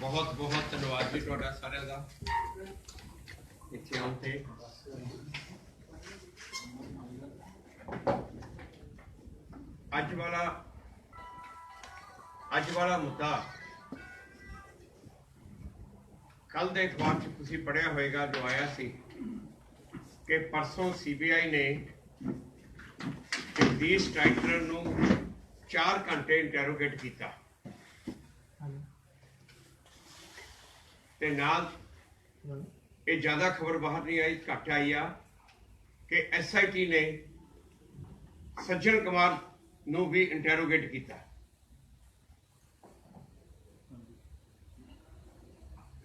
ਬਹੁਤ ਬਹੁਤ ਧੰਨਵਾਦ ਜੀ ਤੁਹਾਡਾ ਸਾਰਿਆਂ ਦਾ। ਇੱਥੇ ਆਉਣ ਤੇ। ਅੱਜ ਵਾਲਾ ਅੱਜ ਵਾਲਾ ਮੁੱਦਾ। ਕੱਲ ਦੇ ਅਖਬਾਰ 'ਚ ਤੁਸੀਂ ਪੜਿਆ ਹੋਵੇਗਾ ਜੋ ਆਇਆ ਸੀ ਕਿ ਪਰਸੋਂ ਸੀਬੀਆਈ ਨੇ ਜਗਦੀਸ਼ ਟਾਈਟਲਰ ਨੂੰ 4 ਘੰਟੇ ਇੰਟਰੋਗੇਟ ਕੀਤਾ। ਤੇ ਨਾਲ ਇਹ ਜ਼ਿਆਦਾ ਖਬਰ ਬਾਹਰ ਨਹੀਂ ਆਈ ਘੱਟ ਆਈ ਆ ਕਿ ਐਸਆਈਟੀ ਨੇ ਸੱਜਣ ਕੁਮਾਰ ਨੂੰ ਵੀ ਇੰਟਰੋਗੇਟ ਕੀਤਾ।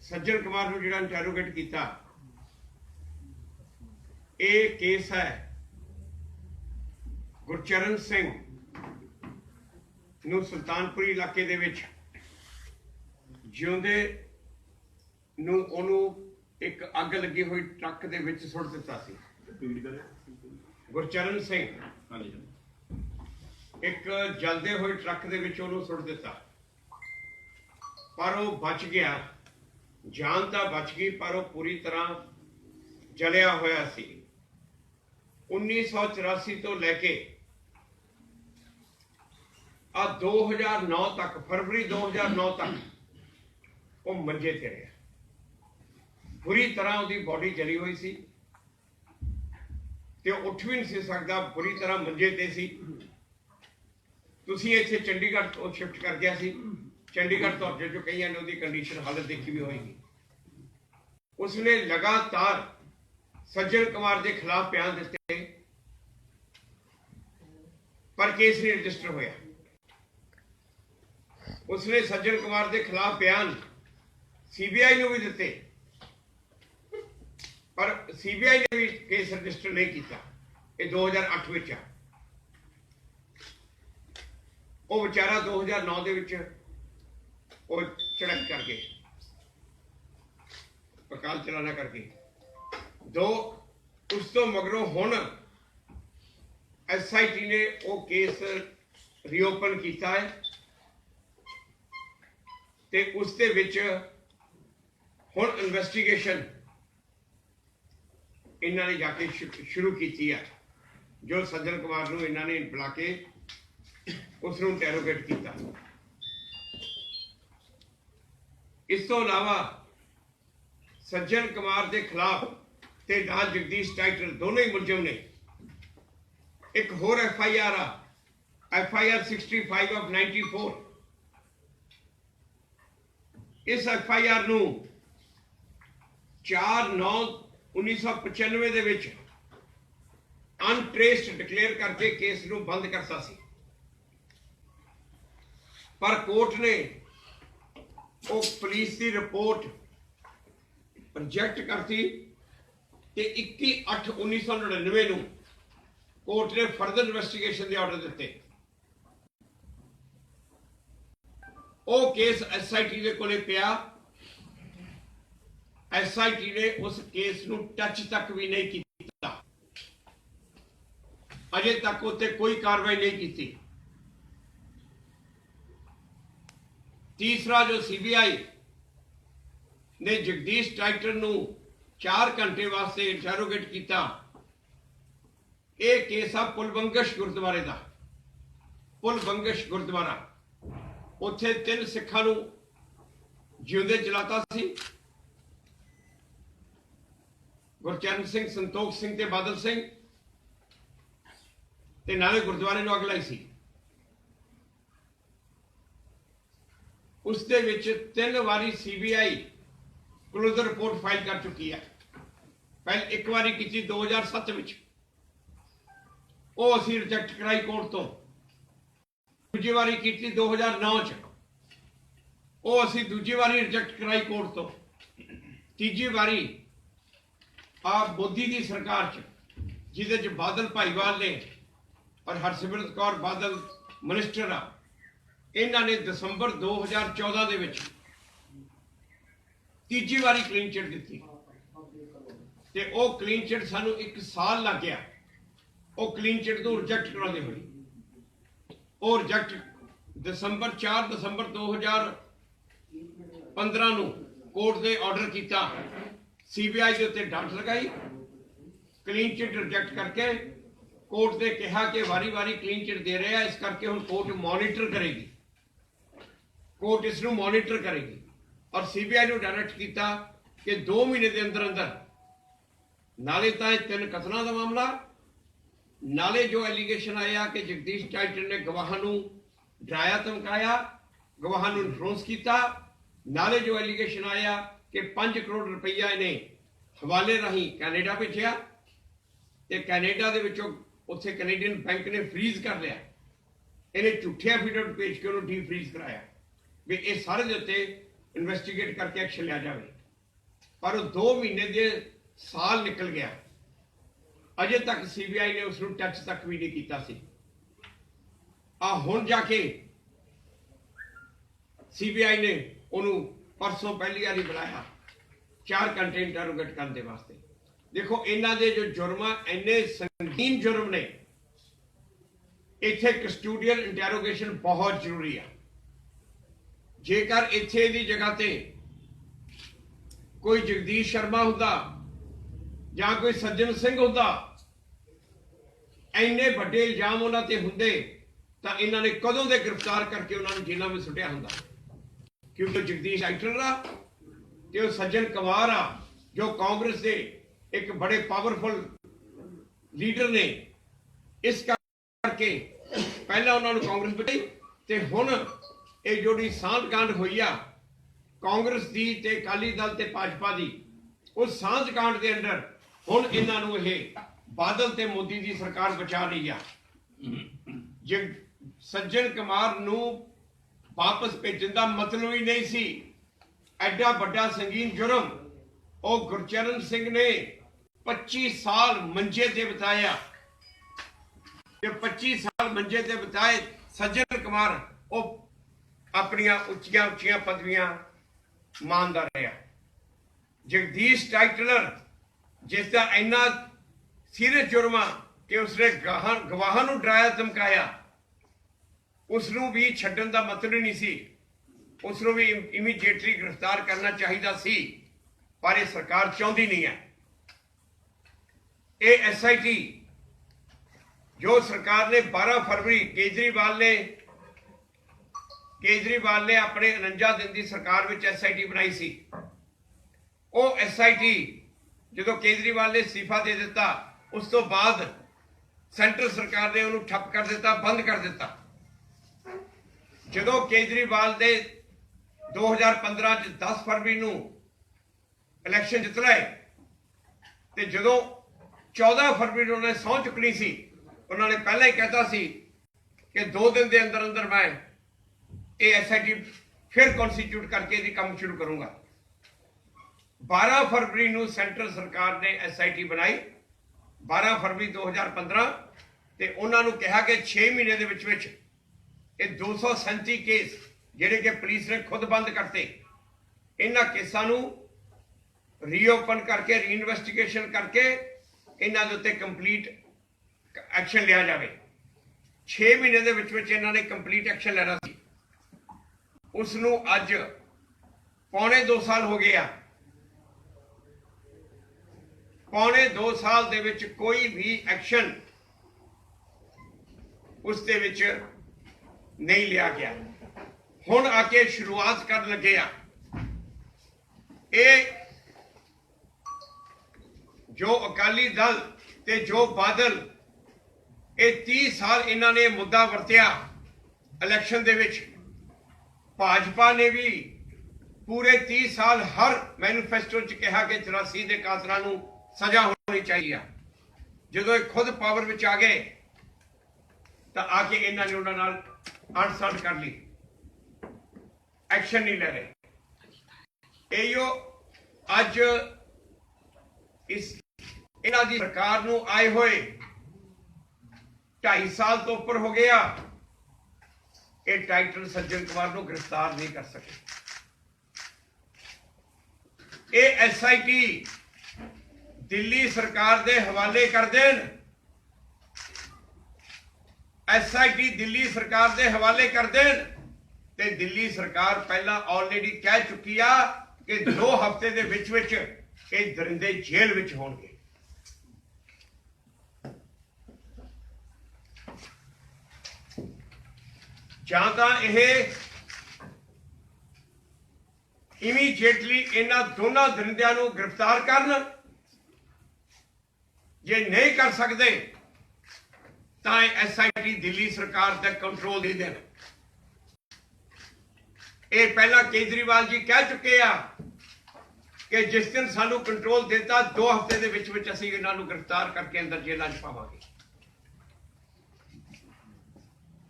ਸੱਜਣ ਕੁਮਾਰ ਨੂੰ ਜਿਹੜਾ ਇੰਟਰੋਗੇਟ ਕੀਤਾ ਇਹ ਕੇਸ ਹੈ ਗੁਰਚਰਨ ਸਿੰਘ ਨੂੰ ਸੁਲਤਾਨਪੁਰੀ ਇਲਾਕੇ ਦੇ ਵਿੱਚ ਜਿਉਂਦੇ ਨੂੰ ਉਹਨੂੰ ਇੱਕ ਅੱਗ ਲੱਗੀ ਹੋਈ ਟਰੱਕ ਦੇ ਵਿੱਚ ਸੁੱਟ ਦਿੱਤਾ ਸੀ। ਗੁਰਚਰਨ ਸਿੰਘ ਇੱਕ ਜਲਦੇ ਹੋਏ ਟਰੱਕ ਦੇ ਵਿੱਚ ਉਹਨੂੰ ਸੁੱਟ ਦਿੱਤਾ। ਪਰ ਉਹ ਬਚ ਗਿਆ। ਜਾਨ ਤਾਂ ਬਚ ਗਈ ਪਰ ਉਹ ਪੂਰੀ ਤਰ੍ਹਾਂ ਜਲਿਆ ਹੋਇਆ ਸੀ। 1984 ਤੋਂ ਲੈ ਕੇ ਆ 2009 ਤੱਕ ਫਰਵਰੀ 2009 ਤੱਕ ਉਹ ਮੰਜੇ ਤੇ ਰਿਹਾ। ਬੁਰੀ ਤਰ੍ਹਾਂ ਉਹਦੀ ਬਾਡੀ ਜਲੀ ਹੋਈ ਸੀ ਤੇ ਉੱਠ ਵੀ ਨਹੀਂ ਸੀ ਸਕਦਾ, ਬੁਰੀ ਤਰ੍ਹਾਂ ਮੰਜੇ ਤੇ ਸੀ। ਤੁਸੀਂ ਇੱਥੇ ਚੰਡੀਗੜ੍ਹ ਤੋਂ ਸ਼ਿਫਟ ਕਰ ਗਿਆ ਸੀ। ਚੰਡੀਗੜ੍ਹ ਤੋਂ ਅੱਗੇ ਜੋ ਕਈਆਂ ਨੇ ਉਹਦੀ ਕੰਡੀਸ਼ਨ ਹਾਲਤ ਦੇਖੀ ਵੀ ਹੋਏਗੀ। ਉਸਨੇ ਲਗਾਤਾਰ ਸੱਜਣ ਕੁਮਾਰ ਦੇ ਖਿਲਾਫ ਬਿਆਨ ਦਿੱਤੇ, ਪਰ ਕੇਸ ਨਹੀਂ ਰਜਿਸਟਰ ਹੋਇਆ। ਉਸਨੇ ਸੱਜਣ ਕੁਮਾਰ ਦੇ ਖਿਲਾਫ ਬਿਆਨ ਸੀਬੀਆਈ ਨੂੰ ਵੀ ਦਿੱਤੇ। ਪਰ ਸੀਬੀਆਈ ਨੇ ਵੀ ਕੇਸ ਰਜਿਸਟਰ ਨਹੀਂ ਕੀਤਾ। ਇਹ 2008 ਵਿੱਚ ਆ। ਉਹ ਵਿਚਾਰਾ 2009 ਦੇ ਵਿੱਚ ਉਹ ਚੜਕ ਕਰ ਗਏ ਪਕਾਲ ਚਲਾਣਾ ਕਰਕੇ। ਦੋ, ਉਸ ਤੋਂ ਮਗਰੋਂ ਹੁਣ ਐਸਆਈਟੀ ਨੇ ਉਹ ਕੇਸ ਰੀਓਪਨ ਕੀਤਾ ਹੈ। ਤੇ ਉਸ ਦੇ ਵਿੱਚ ਹੁਣ ਇਨਵੈਸਟੀਗੇਸ਼ਨ ਇਹਨਾਂ ਨੇ ਜਾ ਕੇ ਸ਼ੁਰੂ ਕੀਤੀ ਹੈ ਜੋ ਸੱਜਣ ਕੁਮਾਰ ਨੂੰ ਇਹਨਾਂ ਨੇ ਬੁਲਾ ਕੇ ਉਸ ਨੂੰ ਇੰਟਰੋਗੇਟ ਕੀਤਾ। ਇਸ ਤੋਂ ਇਲਾਵਾ ਸੱਜਣ ਕੁਮਾਰ ਦੇ ਖਿਲਾਫ ਤੇ ਨਾਲ ਜਗਦੀਸ਼ ਟਾਈਟਲ ਦੋਨੋਂ ਹੀ ਮੁਲਜ਼ਮ ਨੇ। ਇੱਕ ਹੋਰ ਐਫ ਆਈ ਆਰ ਆ ਐਫ ਆਈ ਆਰ 65 ਆਫ 94 ਇਸ ਐਫ ਆਈ ਆਰ ਨੂੰ 4 9 1995 ਦੇ ਵਿੱਚ ਅਨਟ੍ਰੇਸਡ ਡਿਕਲੇਅਰ ਕਰਕੇ ਕੇਸ ਨੂੰ ਬੰਦ ਕਰਤਾ ਸੀ। ਪਰ ਕੋਰਟ ਨੇ ਉਹ ਪੁਲਿਸ ਦੀ ਰਿਪੋਰਟ ਪ੍ਰੋਜੈਕਟ ਕਰਤੀ ਤੇ 21 8 1999 ਨੂੰ ਕੋਰਟ ਨੇ ਫਰਦਰ ਇਨਵੈਸਟੀਗੇਸ਼ਨ ਦੇ ਆਰਡਰ ਦਿੱਤੇ। ਉਹ ਕੇਸ ਐਸਆਈਟੀ ਦੇ ਕੋਲੇ ਪਿਆ। ਐਸਆਈਟੀ ਨੇ ਉਸ ਕੇਸ ਨੂੰ ਟੱਚ ਤੱਕ ਵੀ ਨਹੀਂ ਕੀਤਾ। ਅਜੇ ਤੱਕ ਉੱਤੇ ਕੋਈ ਕਾਰਵਾਈ ਨਹੀਂ ਕੀਤੀ। ਤੀਸਰਾ ਜੋ ਸੀਬੀਆਈ ਨੇ ਜਗਦੀਸ਼ ਟਾਈਟਰ ਨੂੰ 4 ਘੰਟੇ ਵਾਸਤੇ ਇੰਟਰੋਗੇਟ ਕੀਤਾ, ਇਹ ਕੇਸ ਆ ਪੁਲਬੰਗਸ਼ ਗੁਰਦੁਆਰੇ ਦਾ। ਪੁਲਬੰਗਸ਼ ਗੁਰਦੁਆਰਾ। ਉੱਥੇ ਤਿੰਨ ਸਿੱਖਾਂ ਨੂੰ ਜਿਉਂਦੇ ਜਲਾਤਾ ਸੀ। ਗੁਰਚਰਨ ਸਿੰਘ, ਸੰਤੋਖ ਸਿੰਘ ਤੇ ਬਾਦਲ ਸਿੰਘ ਤੇ ਨਾਲੇ ਗੁਰਦੁਆਰੇ ਨੂੰ ਅੱਗ ਲਾਈ ਸੀ। ਉਸ ਦੇ ਵਿੱਚ ਤਿੰਨ ਵਾਰੀ ਸੀਬੀਆਈ ਕਲੋਜ਼ਰ ਰਿਪੋਰਟ ਫਾਈਲ ਕਰ ਚੁੱਕੀ ਹੈ। ਪਹਿਲ ਇੱਕ ਵਾਰੀ ਕੀਤੀ 2007 ਵਿੱਚ। ਉਹ ਅਸੀਂ ਰਿਜੈਕਟ ਕਰਾਈ ਕੋਰਟ ਤੋਂ। ਦੂਜੀ ਵਾਰੀ ਕੀਤੀ 2009 ਚ ਉਹ ਅਸੀਂ ਦੂਜੀ ਵਾਰੀ ਰਿਜੈਕਟ ਕਰਾਈ ਕੋਰਟ ਤੋਂ। ਤੀਜੀ ਵਾਰੀ ਆ ਮੋਦੀ ਦੀ ਸਰਕਾਰ ਚ, ਜਿਹਦੇ ਚ ਬਾਦਲ ਭਾਈਵਾਲ ਨੇ ਔਰ ਹਰਸਿਮਰਤ ਕੌਰ ਬਾਦਲ ਮਿਨਿਸਟਰ ਆ, ਇਹਨਾਂ ਨੇ ਦਸੰਬਰ 2014 ਦੇ ਵਿੱਚ ਤੀਜੀ ਵਾਰੀ ਕਲੀਨ ਚਿਟ ਦਿੱਤੀ। ਤੇ ਉਹ ਕਲੀਨ ਚਿਟ ਸਾਨੂੰ 1 ਸਾਲ ਲੱਗ ਗਿਆ। ਉਹ ਕਲੀਨ ਚਿਟ ਨੂੰ ਰਿਜੈਕਟ ਕਰਾਉਂਦੇ ਹੋਏ। ਉਹ ਰਿਜੈਕਟ ਦਸੰਬਰ 4 ਦਸੰਬਰ 2000 15 ਨੂੰ ਕੋਰਟ ਦੇ ਆਰਡਰ ਕੀਤਾ। ਸੀਬੀਆਈ ਦੇ ਉੱਤੇ ਡਾਂਟ ਲਗਾਈ ਕਲੀਨ ਚਿਟ ਰਿਜੈਕਟ ਕਰਕੇ ਕੋਰਟ ਨੇ ਕਿਹਾ ਕਿ ਵਾਰੀ-ਵਾਰੀ ਕਲੀਨ ਚਿਟ ਦੇ ਰਿਹਾ, ਇਸ ਕਰਕੇ ਹੁਣ ਕੋਰਟ ਮੋਨੀਟਰ ਕਰੇਗੀ। ਕੋਰਟ ਇਸ ਨੂੰ ਮੋਨੀਟਰ ਕਰੇਗੀ। ਔਰ ਸੀਬੀਆਈ ਨੂੰ ਡਾਇਰੈਕਟ ਕੀਤਾ ਕਿ 2 ਮਹੀਨੇ ਦੇ ਅੰਦਰ ਅੰਦਰ ਨਾਲੇ ਤਾਂ ਇਹ ਤਿੰਨ ਕਤਲਾਂ ਦਾ ਮਾਮਲਾ, ਨਾਲੇ ਜੋ ਐਲੀਗੇਸ਼ਨ ਆਇਆ ਕਿ ਜਗਦੀਸ਼ ਟਾਈਟਨ ਨੇ ਗਵਾਹਾਂ ਨੂੰ ਡਰਾਇਆ, ਧਮਕਾਇਆ, ਗਵਾਹਾਂ ਨੂੰ ਇਨਫਲੂਐਂਸ ਕੀਤਾ, ਨਾਲੇ ਜੋ ਐਲੀਗੇਸ਼ਨ ਆਇਆ ਕਿ 5 ਕਰੋੜ ਰੁਪਈਆ ਇਹਨੇ ਹਵਾਲੇ ਰਾਹੀਂ ਕੈਨੇਡਾ ਭੇਜਿਆ ਤੇ ਕੈਨੇਡਾ ਦੇ ਵਿੱਚੋਂ ਉੱਥੇ ਕੈਨੇਡੀਅਨ ਬੈਂਕ ਨੇ ਫ੍ਰੀਜ਼ ਕਰ ਲਿਆ। ਇਹਨੇ ਝੂਠੇ ਐਫੀਡੇਵਿਟ ਭੇਜ ਕੇ ਉਹਨੂੰ ਡੀ ਫ੍ਰੀਜ਼ ਕਰਾਇਆ ਵੀ ਇਹ ਸਾਰੇ ਦੇ ਉੱਤੇ ਇਨਵੈਸਟੀਗੇਟ ਕਰਕੇ ਐਕਸ਼ਨ ਲਿਆ ਜਾਵੇ। ਪਰ ਉਹ 2 ਮਹੀਨੇ ਦੇ ਸਾਲ ਨਿਕਲ ਗਿਆ। ਅਜੇ ਤੱਕ ਸੀਬੀਆਈ ਨੇ ਉਸ ਨੂੰ ਟੱਚ ਤੱਕ ਵੀ ਨਹੀਂ ਕੀਤਾ ਸੀ। ਆ ਹੁਣ ਜਾ ਕੇ ਸੀਬੀਆਈ ਨੇ ਉਹਨੂੰ ਪਰਸੋਂ ਪਹਿਲੀ ਵਾਰੀ ਬੁਲਾਇਆ। ਚਾਰ ਘੰਟੇ ਇੰਟਰੋਗੇਟ ਕਰਨ ਦੇ ਵਾਸਤੇ। ਦੇਖੋ, ਇਹਨਾਂ ਦੇ ਜੋ ਜੁਰਮ ਆ ਇੰਨੇ ਸੰਗੀਨ ਜੁਰਮ ਨੇ। ਇੱਥੇ ਕਸਟੂਡੀਅਲ ਇੰਟਰੋਗੇਸ਼ਨ ਬਹੁਤ ਜ਼ਰੂਰੀ ਆ। ਜੇਕਰ ਇੱਥੇ ਦੀ ਜਗ੍ਹਾ ਤੇ ਕੋਈ ਜਗਦੀਸ਼ ਸ਼ਰਮਾ ਹੁੰਦਾ ਜਾਂ ਕੋਈ ਸੱਜਣ ਸਿੰਘ ਹੁੰਦਾ, ਇੰਨੇ ਵੱਡੇ ਇਲਜ਼ਾਮ ਉਹਨਾਂ ਤੇ ਹੁੰਦੇ ਤਾਂ ਇਹਨਾਂ ਨੇ ਕਦੋਂ ਦੇ ਗ੍ਰਿਫਤਾਰ ਕਰਕੇ ਉਹਨਾਂ ਨੂੰ ਜੇਲ੍ਹਾਂ ਵਿੱਚ ਸੁੱਟਿਆ ਹੁੰਦਾ? ਕਿਉਂਕਿ ਉਹ ਜਗਦੀਸ਼ ਐਕਟਰ ਆ ਤੇ ਉਹ ਸੱਜਣ ਕੁਮਾਰ ਆ, ਜੋ ਕਾਂਗਰਸ ਦੇ ਇੱਕ ਬੜੇ ਪਾਵਰਫੁਲ ਲੀਡਰ ਨੇ। ਇਸ ਕਰਕੇ ਪਹਿਲਾਂ ਉਹਨਾਂ ਨੂੰ ਕਾਂਗਰਸ ਬਚਾਈ ਤੇ ਹੁਣ ਇਹ ਜਿਹੜੀ ਸਾਂਝ ਹੋਈ ਆ, ਕਾਂਗਰਸ ਦੀ ਤੇ ਅਕਾਲੀ ਦਲ ਤੇ ਭਾਜਪਾ ਦੀ। ਉਸ ਸਾਂਝ ਕਾਂਡ ਦੇ ਅੰਦਰ ਹੁਣ ਇਹਨਾਂ ਨੂੰ ਇਹ ਬਾਦਲ ਤੇ ਮੋਦੀ ਦੀ ਸਰਕਾਰ ਬਚਾ ਰਹੀ ਆ। ਜੇ ਸੱਜਣ ਕੁਮਾਰ ਨੂੰ ਵਾਪਸ ਭੇਜਣ ਦਾ ਮਤਲਬ ਹੀ ਨਹੀਂ ਸੀ। ਐਡਾ ਵੱਡਾ ਸੰਗੀਨ ਜੁਰਮ ਉਹ ਗੁਰਚਰਨ ਸਿੰਘ ਨੇ 25 ਸਾਲ ਮੰਜੇ ਤੇ ਬਿਤਾਇਆ। ਤੇ 25 ਸਾਲ ਮੰਜੇ ਤੇ ਬਿਤਾਏ, ਸੱਜਣ ਕੁਮਾਰ ਉਹ ਆਪਣੀਆਂ ਉੱਚੀਆਂ ਉੱਚੀਆਂ ਪਦਵੀਆਂ ਮਾਨਦਾ ਰਿਹਾ। ਜਗਦੀਸ਼ ਟਾਈਟਲਰ, ਜਿਸ ਦਾ ਇੰਨਾ ਸੀਰੀਅਸ ਜੁਰਮਾ ਕਿ ਉਸਨੇ ਗਵਾਹਾਂ ਨੂੰ ਡਰਾਇਆ, ਧਮਕਾਇਆ। ਉਸ ਨੂੰ ਵੀ ਛੱਡਣ ਦਾ ਮਤਲਬ ਨਹੀਂ ਸੀ। ਉਸ ਨੂੰ ਵੀ ਇਮੀਡੀਏਟਲੀ ਗ੍ਰਿਫਤਾਰ ਕਰਨਾ ਚਾਹੀਦਾ ਸੀ, ਪਰ ਇਹ ਸਰਕਾਰ ਚਾਹੁੰਦੀ ਨਹੀਂ ਹੈ। ਇਹ ਐਸਆਈਟੀ ਜੋ ਸਰਕਾਰ ਨੇ 12 ਫਰਵਰੀ ਕੇਜਰੀਵਾਲ ਨੇ ਕੇਜਰੀਵਾਲ ਨੇ ਆਪਣੇ 49 ਦਿਨ ਦੀ ਸਰਕਾਰ ਵਿੱਚ ਐਸਆਈਟੀ ਬਣਾਈ ਸੀ। ਉਹ ਐਸਆਈਟੀ ਜਦੋਂ ਕੇਜਰੀਵਾਲ ਨੇ ਅਸਤੀਫਾ ਦੇ ਦਿੱਤਾ, ਉਸ ਤੋਂ ਬਾਅਦ ਸੈਂਟਰ ਸਰਕਾਰ ਨੇ ਉਹਨੂੰ ਠੱਪ ਕਰ ਦਿੱਤਾ, ਬੰਦ ਕਰ ਦਿੱਤਾ। ਜਦੋਂ ਕੇਜਰੀਵਾਲ ਦੇ 2015 ਚ 10 ਫਰਵਰੀ ਨੂੰ ਇਲੈਕਸ਼ਨ ਜਿੱਤ ਲਏ, ਤੇ ਜਦੋਂ 14 ਫਰਵਰੀ ਨੂੰ ਉਹਨੇ ਸਹੁੰ ਚੁੱਕਣੀ ਸੀ, ਉਹਨਾਂ ਨੇ ਪਹਿਲਾਂ ਹੀ ਕਹਿਤਾ ਸੀ ਕਿ 2 ਦਿਨ ਦੇ ਅੰਦਰ ਅੰਦਰ ਮੈਂ ਇਹ ਐਸਆਈਟੀ ਫਿਰ ਕਨਸਟੀਟਿਊਟ ਕਰਕੇ ਇਹਦੀ ਕੰਮ ਸ਼ੁਰੂ ਕਰੂੰਗਾ। 12 ਫਰਵਰੀ ਨੂੰ ਸੈਂਟਰ ਸਰਕਾਰ ਨੇ ਐਸਆਈਟੀ ਬਣਾਈ 12 ਫਰਵਰੀ 2015 ਤੇ ਉਹਨਾਂ ਨੂੰ ਕਿਹਾ ਕਿ 6 ਮਹੀਨੇ ਦੇ ਵਿੱਚ ਵਿੱਚ ਇਹ 237 ਕੇਸ ਜਿਹੜੇ ਕਿ ਪੁਲਿਸ ਨੇ ਖੁਦ ਬੰਦ ਕਰਤੇ। ਇਹਨਾਂ ਕੇਸਾਂ ਨੂੰ ਰੀਓਪਨ ਕਰਕੇ ਰੀਇਨਵੈਸਟੀਗੇਸ਼ਨ ਕਰਕੇ ਇਹਨਾਂ ਦੇ ਉੱਤੇ ਕੰਪਲੀਟ ਐਕਸ਼ਨ ਲਿਆ ਜਾਵੇ। 6 ਮਹੀਨੇ ਦੇ ਵਿੱਚ ਵਿੱਚ ਇਹਨਾਂ ਨੇ ਕੰਪਲੀਟ ਐਕਸ਼ਨ ਲੈਣਾ ਸੀ। ਉਸ ਨੂੰ ਅੱਜ ਪੌਣੇ 2 ਸਾਲ ਹੋ ਗਏ ਆ। ਪੌਣੇ 2 ਸਾਲ ਦੇ ਵਿੱਚ ਕੋਈ ਵੀ ਐਕਸ਼ਨ ਉਸ ਦੇ ਵਿੱਚ ਨਹੀਂ ਲਿਆ ਗਿਆ। ਹੁਣ ਆ ਕੇ ਸ਼ੁਰੂਆਤ ਕਰਨ ਲੱਗੇ ਆ। ਇਹ ਜੋ ਅਕਾਲੀ ਦਲ ਤੇ ਜੋ ਬਾਦਲ ਇਹ 30 ਸਾਲ ਇਹਨਾਂ ਨੇ ਮੁੱਦਾ ਵਰਤਿਆ ਇਲੈਕਸ਼ਨ ਦੇ ਵਿੱਚ। ਭਾਜਪਾ ਨੇ ਵੀ ਪੂਰੇ 30 ਸਾਲ ਹਰ ਮੈਨੀਫੈਸਟੋ 'ਚ ਕਿਹਾ ਕਿ 84 ਦੇ ਕਾਤਲਾਂ ਨੂੰ ਸਜ਼ਾ ਹੋਣੀ ਚਾਹੀਦੀ ਆ। ਜਦੋਂ ਇਹ ਖੁਦ ਪਾਵਰ ਵਿੱਚ ਆ ਗਏ ਤਾਂ ਆ ਕੇ ਇਹਨਾਂ ਨੇ ਉਹਨਾਂ ਨਾਲ ਅਣਸਣ ਕਰ ਲਈ। ਐਕਸ਼ਨ ਨਹੀਂ ਲੈ ਰਹੇ। ਇਹੋ ਅੱਜ ਇਸ ਇਹਨਾਂ ਦੀ ਸਰਕਾਰ ਨੂੰ ਆਏ ਹੋਏ 2.5 ਸਾਲ ਤੋਂ ਉੱਪਰ ਹੋ ਗਿਆ ਇਹ ਟਾਈਟਲ ਸੱਜਣ ਕੁਮਾਰ ਨੂੰ ਗ੍ਰਿਫਤਾਰ ਨਹੀਂ ਕਰ ਸਕੇ। ਇਹ ਐਸਆਈਟੀ ਦਿੱਲੀ ਸਰਕਾਰ ਦੇ ਹਵਾਲੇ ਕਰ ਦੇਣ। ਐਸਆਈਟੀ ਦਿੱਲੀ ਸਰਕਾਰ ਦੇ ਹਵਾਲੇ ਕਰ ਦੇਣ। ਤੇ ਦਿੱਲੀ ਸਰਕਾਰ ਪਹਿਲਾਂ ਆਲਰੇਡੀ ਕਹਿ ਚੁੱਕੀ ਆ ਕਿ 2 ਹਫ਼ਤੇ ਦੇ ਵਿੱਚ ਵਿੱਚ ਇਹ ਦਰਿੰਦੇ ਜੇਲ੍ਹ ਵਿੱਚ ਹੋਣਗੇ। ਜਾਂ ਤਾਂ ਇਹ ਇਮੀਡੀਏਟਲੀ ਇਹਨਾਂ ਦੋਨਾਂ ਦਰਿੰਦਿਆਂ ਨੂੰ ਗ੍ਰਿਫਤਾਰ ਕਰਨ। ਜੇ ਨਹੀਂ ਕਰ ਸਕਦੇ ਤਾਂ ਐਸਆਈਟੀ ਦਿੱਲੀ ਸਰਕਾਰ ਦਾ ਕੰਟਰੋਲ ਦੇ ਦੇਣ। ਇਹ ਪਹਿਲਾਂ ਕੇਜਰੀਵਾਲ ਜੀ ਕਹਿ ਚੁੱਕੇ ਆ ਕਿ ਜਿਸ ਦਿਨ ਸਾਨੂੰ ਕੰਟਰੋਲ ਦਿੱਤਾ 2 ਹਫ਼ਤੇ ਦੇ ਵਿੱਚ ਵਿੱਚ ਅਸੀਂ ਇਹਨਾਂ ਨੂੰ ਗ੍ਰਿਫਤਾਰ ਕਰਕੇ ਅੰਦਰ ਜੇਲ੍ਹਾਂ 'ਚ ਪਾਵਾਂਗੇ।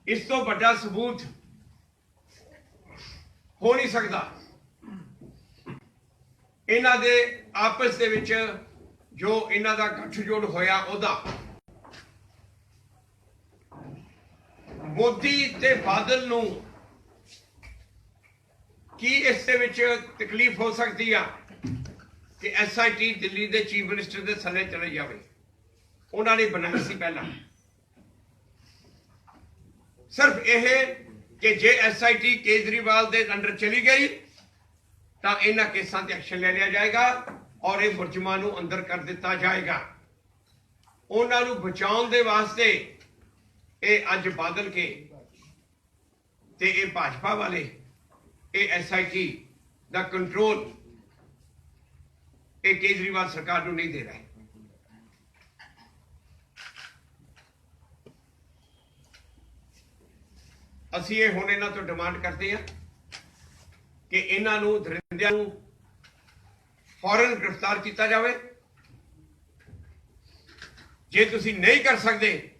ਇਸ ਤੋਂ ਵੱਡਾ ਸਬੂਤ ਹੋ ਨਹੀਂ ਸਕਦਾ। ਇਹਨਾਂ ਦੇ ਆਪਸ ਦੇ ਵਿੱਚ ਜੋ ਇਹਨਾਂ ਦਾ ਗੱਠਜੋੜ ਹੋਇਆ, ਉਹਦਾ ਮੋਦੀ ਤੇ ਬਾਦਲ ਨੂੰ ਕੀ ਇਸ ਦੇ ਵਿੱਚ ਤਕਲੀਫ ਹੋ ਸਕਦੀ ਆ? ਕਿ ਐਸਆਈਟੀ ਦਿੱਲੀ ਦੇ ਚੀਫ ਮਿਨਿਸਟਰ ਦੇ ਥੱਲੇ ਚਲੇ ਜਾਵੇ। ਉਹਨਾਂ ਨੇ ਬਣਾਈ ਸੀ ਪਹਿਲਾਂ। ਸਿਰਫ ਇਹ ਕਿ ਜੇ ਐਸਆਈਟੀ ਕੇਜਰੀਵਾਲ ਦੇ ਅੰਡਰ ਚਲੀ ਗਈ, ਤਾਂ ਇਹਨਾਂ ਕੇਸਾਂ ਤੇ ਐਕਸ਼ਨ ਲੈ ਲਿਆ ਜਾਏਗਾ ਔਰ ਇਹ ਮੁਲਜ਼ਮਾਂ ਨੂੰ ਅੰਦਰ ਕਰ ਦਿੱਤਾ ਜਾਏਗਾ। ਉਹਨਾਂ ਨੂੰ ਬਚਾਉਣ ਦੇ ਵਾਸਤੇ ਇਹ ਅੱਜ ਬਾਦਲ ਕੇ ਤੇ ਇਹ ਭਾਜਪਾ ਵਾਲੇ, ਇਹ ਐਸਆਈਟੀ ਦਾ ਕੰਟਰੋਲ ਇਹ ਕੇਜਰੀਵਾਲ ਸਰਕਾਰ ਨੂੰ ਨਹੀਂ ਦੇ ਰਹੇ। ਅਸੀਂ ਇਹ ਹੁਣ ਇਹਨਾਂ ਤੋਂ ਡਿਮਾਂਡ ਕਰਦੇ ਹਾਂ ਕਿ ਇਹਨਾਂ ਨੂੰ, ਦਰਿੰਦਿਆਂ ਨੂੰ ਫੌਰਨ ਗ੍ਰਿਫਤਾਰ ਕੀਤਾ ਜਾਵੇ। ਜੇ ਤੁਸੀਂ ਨਹੀਂ ਕਰ ਸਕਦੇ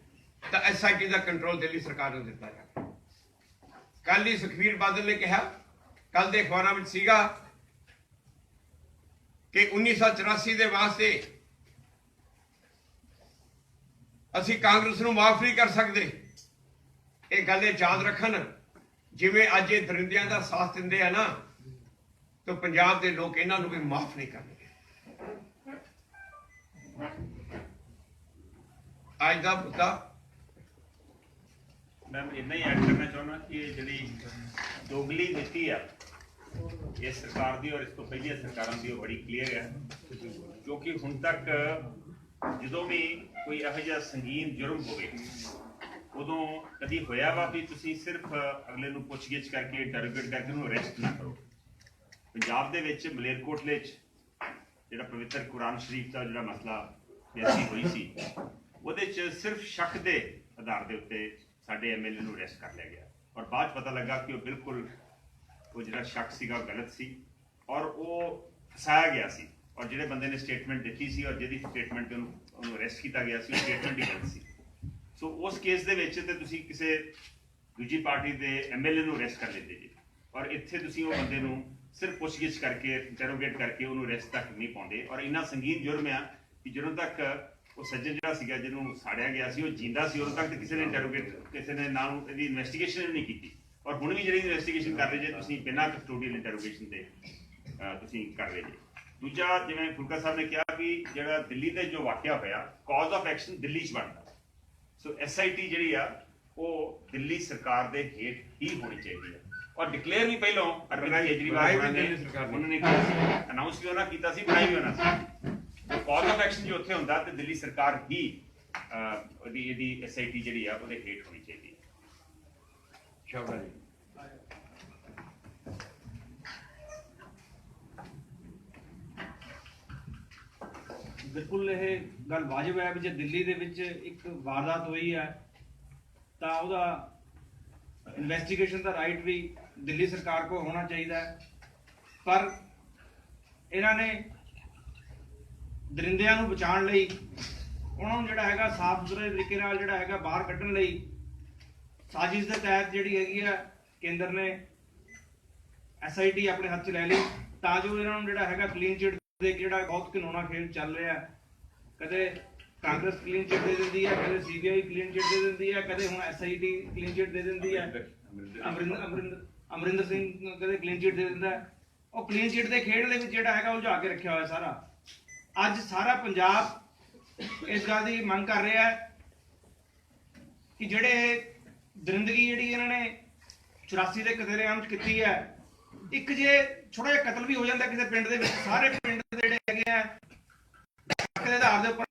ਤਾਂ ਐਸਆਈਟੀ ਦਾ ਕੰਟਰੋਲ ਦਿੱਲੀ ਸਰਕਾਰ ਨੂੰ ਦਿੱਤਾ ਜਾਵੇ। ਕੱਲ ਹੀ ਸੁਖਵੀਰ ਬਾਦਲ ਨੇ ਕਿਹਾ ਕੱਲ ਦੇ ਅਖਬਾਰਾਂ ਵਿੱਚ ਸੀਗਾ ਕਿ 1984 ਦੇ ਵਾਸਤੇ ਅਸੀਂ ਕਾਂਗਰਸ ਨੂੰ ਮਾਫ ਨਹੀਂ ਕਰ ਸਕਦੇ। ਇਹ ਗੱਲ ਇਹ ਯਾਦ ਰੱਖਣ, ਜਿਵੇਂ ਅੱਜ ਇਹ ਦਰਿੰਦਿਆਂ ਦਾ ਸਾਥ ਦਿੰਦੇ ਆ ਨਾ, ਤਾਂ ਪੰਜਾਬ ਦੇ ਲੋਕ ਇਹਨਾਂ ਨੂੰ ਵੀ ਮਾਫ ਨਹੀਂ ਕਰਨਗੇ ਅੱਜ ਦਾ ਮੁੱਦਾ ਮੈਂ ਇੰਨਾ ਹੀ ਐਡ ਕਰਨਾ ਚਾਹੁੰਦਾ ਕਿ ਇਹ ਜਿਹੜੀ ਦੋਗਲੀ ਨੀਤੀ ਆ, ਇਹ ਸਰਕਾਰ ਦੀ ਔਰ ਇਸ ਤੋਂ ਪਹਿਲੀਆਂ ਸਰਕਾਰਾਂ ਦੀ ਉਹ ਬੜੀ ਕਲੀਅਰ ਹੈ। ਕਿਉਂਕਿ ਹੁਣ ਤੱਕ ਜਦੋਂ ਵੀ ਕੋਈ ਇਹੋ ਜਿਹਾ ਸੰਗੀਨ ਜੁਰਮ ਹੋਵੇ, ਉਦੋਂ ਕਦੀ ਹੋਇਆ ਵਾ ਵੀ ਤੁਸੀਂ ਸਿਰਫ ਅਗਲੇ ਨੂੰ ਪੁੱਛਗਿੱਛ ਕਰਕੇ ਟਾਰਗੇਟ ਕਰਕੇ ਉਹਨੂੰ ਅਰੈਸਟ ਨਾ ਕਰੋ। ਪੰਜਾਬ ਦੇ ਵਿੱਚ ਮਲੇਰਕੋਟਲੇ 'ਚ ਜਿਹੜਾ ਪਵਿੱਤਰ ਕੁਰਾਨ ਸ਼ਰੀਫ ਦਾ ਜਿਹੜਾ ਮਸਲਾ ਬੇਅਸੀ ਹੋਈ ਸੀ, ਉਹਦੇ 'ਚ ਸਿਰਫ ਸ਼ੱਕ ਦੇ ਆਧਾਰ ਦੇ ਉੱਤੇ ਸਾਡੇ ਐਮਐਲਏ ਨੂੰ ਅਰੈਸਟ ਕਰ ਲਿਆ ਗਿਆ। ਔਰ ਬਾਅਦ ਪਤਾ ਲੱਗਾ ਕਿ ਉਹ ਬਿਲਕੁਲ ਉਹ ਜਿਹੜਾ ਸ਼ੱਕ ਸੀਗਾ ਗਲਤ ਸੀ ਔਰ ਉਹ ਫਸਾਇਆ ਗਿਆ ਸੀ। ਔਰ ਜਿਹੜੇ ਬੰਦੇ ਨੇ ਸਟੇਟਮੈਂਟ ਦਿੱਤੀ ਸੀ ਔਰ ਜਿਹਦੀ ਸਟੇਟਮੈਂਟ ਤੇ ਉਹਨੂੰ ਅਰੈਸਟ ਕੀਤਾ ਗਿਆ ਸੀ, ਉਹ ਸਟੇਟਮੈਂਟ ਹੀ ਗਲਤ ਸੀ। ਸੋ ਉਸ ਕੇਸ ਦੇ ਵਿੱਚ ਤੇ ਤੁਸੀਂ ਕਿਸੇ ਦੂਜੀ ਪਾਰਟੀ ਦੇ ਐਮਐਲਏ ਨੂੰ ਅਰੈਸਟ ਕਰ ਲੈਂਦੇ ਜੀ। ਔਰ ਇੱਥੇ ਤੁਸੀਂ ਉਹ ਬੰਦੇ ਨੂੰ ਸਿਰਫ ਪੁੱਛਗਿੱਛ ਕਰਕੇ ਇੰਟਰੋਗੇਟ ਕਰਕੇ ਉਹਨੂੰ ਅਰੈਸਟ ਤੱਕ ਨਹੀਂ ਪਾਉਂਦੇ। ਔਰ ਇੰਨਾ ਸੰਗੀਨ ਜੁਰਮ ਆ ਕਿ ਜਦੋਂ ਤੱਕ ਉਹ ਸੱਜਣ ਜਿਹੜਾ ਸੀਗਾ ਜਿਹਨੂੰ ਸਾੜਿਆ ਗਿਆ ਸੀ ਉਹ ਜਿੰਦਾ ਸੀ ਉਦੋਂ ਤੱਕ ਕਿਸੇ ਨੇ ਇੰਟਰੋਗੇਟ ਕਿਸੇ ਨੇ ਨਾ ਇਹਦੀ ਇਨਵੈਸਟੀਗੇਸ਼ਨ ਨਹੀਂ ਕੀਤੀ। ਔਰ ਹੁਣ ਵੀ ਜਿਹੜੀ ਇਨਵੈਸਟੀਗੇਸ਼ਨ ਕਰ ਰਹੇ ਜੇ ਤੁਸੀਂ ਬਿਨਾਂ ਕਸਟੋਡੀਅਲ ਇੰਟਰੋਗੇਸ਼ਨ ਦੇ ਤੁਸੀਂ ਕਰ ਰਹੇ ਜੇ। ਦੂਜਾ ਜਿਵੇਂ ਫੁਲਕਾ ਸਾਹਿਬ ਨੇ ਕਿਹਾ ਵੀ ਜਿਹੜਾ ਦਿੱਲੀ ਤੇ ਜੋ ਵਾਕਿਆ ਹੋਇਆ ਕਾਜ਼ ਆਫ ਐਕਸ਼ਨ ਦਿੱਲੀ 'ਚ ਬਣਦਾ। ਸੋ ਐਸਆਈਟੀ ਜਿਹੜੀ ਆ ਉਹ ਦਿੱਲੀ ਸਰਕਾਰ ਦੇ ਹੇਠ ਹੀ ਹੋਣੀ ਚਾਹੀਦੀ ਹੈ ਔਰ ਡਿਕਲੇਅਰ ਵੀ ਪਹਿਲਾਂ ਅਰਵਿੰਦ ਕੇਜਰੀਵਾਲ ਨੇ। ਉਹਨਾਂ ਨੇ ਕਿਹਾ ਸੀ ਅਨਾਉਂਸ ਵੀ ਉਹਨਾਂ ਕੀਤਾ ਸੀ ਬਣਾਈ ਵੀ ਉਹਨਾਂ ਸੀ ਕਾਜ਼ ਆਫ ਐਕਸ਼ਨ ਜੇ ਉੱਥੇ ਹੁੰਦਾ ਤੇ ਦਿੱਲੀ ਸਰਕਾਰ ਹੀ ਉਹਦੀ ਇਹਦੀ ਐਸਆਈਟੀ ਜਿਹੜੀ ਆ ਉਹਦੇ ਹੇਠ ਹੋਣੀ ਚਾਹੀਦੀ ਹੈ। ਸ਼ਾਬਾਸ਼। ਜੀ ਬਿਲਕੁਲ ਇਹ ਗੱਲ ਵਾਜਬ ਹੈ ਵੀ ਜੇ ਦਿੱਲੀ ਦੇ ਵਿੱਚ ਇੱਕ ਵਾਰਦਾਤ ਹੋਈ ਹੈ ਤਾਂ ਉਹਦਾ ਇਨਵੈਸਟੀਗੇਸ਼ਨ ਦਾ ਰਾਈਟ ਵੀ ਦਿੱਲੀ ਸਰਕਾਰ ਕੋਲ ਹੋਣਾ ਚਾਹੀਦਾ ਹੈ। ਪਰ ਇਹਨਾਂ ਨੇ ਦਰਿੰਦਿਆਂ ਨੂੰ ਬਚਾਉਣ ਲਈ ਉਹਨਾਂ ਨੂੰ ਜਿਹੜਾ ਹੈਗਾ ਸਾਫ਼ ਸੁਥਰੇ ਤਰੀਕੇ ਨਾਲ ਜਿਹੜਾ ਹੈਗਾ ਬਾਹਰ ਕੱਢਣ ਲਈ ਸਾਜ਼ਿਸ਼ ਦੇ ਤਹਿਤ ਜਿਹੜੀ ਹੈਗੀ ਆ ਕੇਂਦਰ ਨੇ ਐਸਆਈਟੀ ਆਪਣੇ ਹੱਥ 'ਚ ਲੈ ਲਈ ਤਾਂ ਜੋ ਇਹਨਾਂ ਨੂੰ ਜਿਹੜਾ ਹੈਗਾ ਕਲੀਨ ਚਿਟ ਦੇ ਜਿਹੜਾ ਬਹੁਤ ਘਿਨੌਣਾ ਖੇਡ ਚੱਲ ਰਿਹਾ ਹੈ। ਕਦੇ ਕਾਂਗਰਸ ਕਲੀਨ ਚਿਟ ਦੇ ਦਿੰਦੀ ਹੈ ਕਦੇ ਸੀਬੀਆਈ ਕਲੀਨ ਚਿਟ ਦੇ ਦਿੰਦੀ ਹੈ ਕਦੇ ਹੁਣ ਐਸਆਈਟੀ ਕਲੀਨ ਚਿਟ ਦੇ ਦਿੰਦੀ ਹੈ ਅਮਰਿੰਦਰ ਅਮਰਿੰਦਰ ਅਮਰਿੰਦਰ ਸਿੰਘ ਕਦੇ ਕਲੀਨ ਚਿਟ ਦੇ ਦਿੰਦਾ ਹੈ। ਉਹ ਕਲੀਨ ਚਿਟ ਦੇ ਖੇਡ ਦੇ ਵਿੱਚ ਜਿਹੜਾ ਹੈਗਾ ਉਲਝਾ ਕੇ ਰੱਖਿਆ ਹੋਇਆ ਸਾਰਾ ਅੱਜ ਸਾਰਾ ਪੰਜਾਬ ਇਸ ਗੱਲ ਦੀ ਮੰਗ ਕਰ ਰਿਹਾ ਹੈ ਕਿ ਜਿਹੜੇ ਦਰਿੰਦਗੀ ਜਿਹੜੀ ਇਹਨਾਂ ਨੇ 84 ਦੇ ਕਤਲੇਆਮ ਚ ਕੀਤੀ ਹੈ, ਇੱਕ ਜੇ ਛੋਟਾ ਜਿਹਾ ਕਤਲ ਵੀ ਹੋ ਜਾਂਦਾ ਕਿਸੇ ਪਿੰਡ ਦੇ ਵਿੱਚ, ਸਾਰੇ ਪਿੰਡ ਦੇ ਜਿਹੜੇ ਹੈਗੇ ਆ ਦੇ ਆਧਾਰ ਦੇ ਉੱਪਰ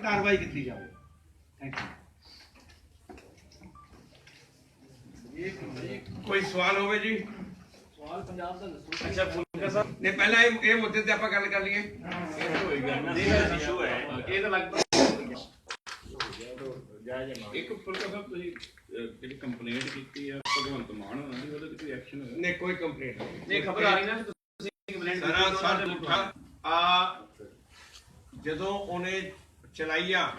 ਕਾਰਵਾਈ ਕੀਤੀ ਜਾਵੇ। ਥੈਂਕ ਯੂ ਕੋਈ ਸਵਾਲ ਹੋਵੇ ਜੀ? ਅੱਛਾ ਫੁਲਕਾ ਸਾਹਿਬ। ਨੇ ਪਹਿਲਾਂ ਇਹ ਇਹ ਮੁੱਦੇ ਤੇ ਆਪਾਂ ਗੱਲ ਕਰ ਲਈਏ। ਇਹ ਇਸ਼ੂ ਹੈ। ਇਹ ਤਾਂ ਲਗਭਗ ਇੱਕ ਫੁਲਕਾ ਸਾਹਿਬ ਤੁਸੀਂ ਅਹ, ਜਿਹੜੀ ਕੰਪਲੇਂਟ ਕੀਤੀ ਆ ਭਗਵੰਤ ਮਾਨ ਹੋਣਾ ਦੀ ਉਹਦੇ ਤੇ ਕੋਈ ਐਕਸ਼ਨ ਹੋਇਆ? ਨੇ ਕੋਈ ਕੰਪਲੇਂਟ ਨਹੀਂ। ਨਹੀਂ ਖਬਰ ਆ ਰਹੀ ਨਾ ਕਿ ਤੁਸੀਂ ਕੰਪਲੇਂਟ ਸਾਰਾ ਸਾਰ ਝੂਠਾ ਆ ਜਦੋਂ ਉਹਨੇ ਚਲਾਈ ਆ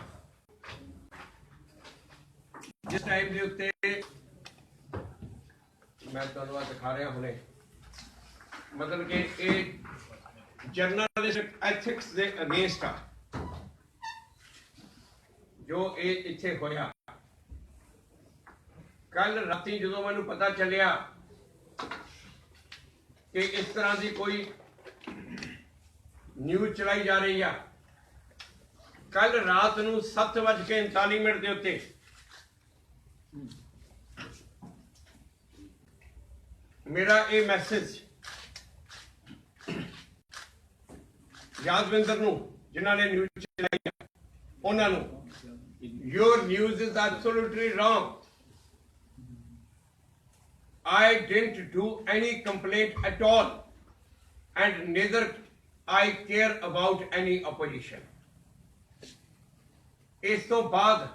ਜਿਸ ਟਾਈਮ ਦੇ ਉੱਤੇ ਮੈਂ ਤੁਹਾਨੂੰ ਆ ਦਿਖਾ ਰਿਹਾ ਹੁਣੇ। ਮਤਲਬ ਕਿ ਇਹ ਜਰਨਲਿਸਟ ਐਥਿਕਸ ਦੇ ਅਗੇਂਸਟ ਆ। ਜੋ ਇਹ ਇੱਥੇ ਹੋਇਆ। ਕੱਲ ਰਾਤੀ ਜਦੋਂ ਮੈਨੂੰ ਪਤਾ ਚੱਲਿਆ ਕਿ ਇਸ ਤਰ੍ਹਾਂ ਦੀ ਕੋਈ ਨਿਊਜ਼ ਚਲਾਈ ਜਾ ਰਹੀ ਆ ਕੱਲ ਰਾਤ ਨੂੰ 7:39 ਮਿੰਟ ਦੇ ਉੱਤੇ ਮੇਰਾ ਇਹ ਮੈਸੇਜ ਯਾਦਵਿੰਦਰ ਨੂੰ ਜਿਨ੍ਹਾਂ ਨੇ ਨਿਊਜ਼ ਚਲਾਈ ਆ, ਉਹਨਾਂ ਨੂੰ your news is absolutely wrong I didn't do any complaint at all, and neither I care about any opposition. ਇਸ ਤੋਂ ਬਾਅਦ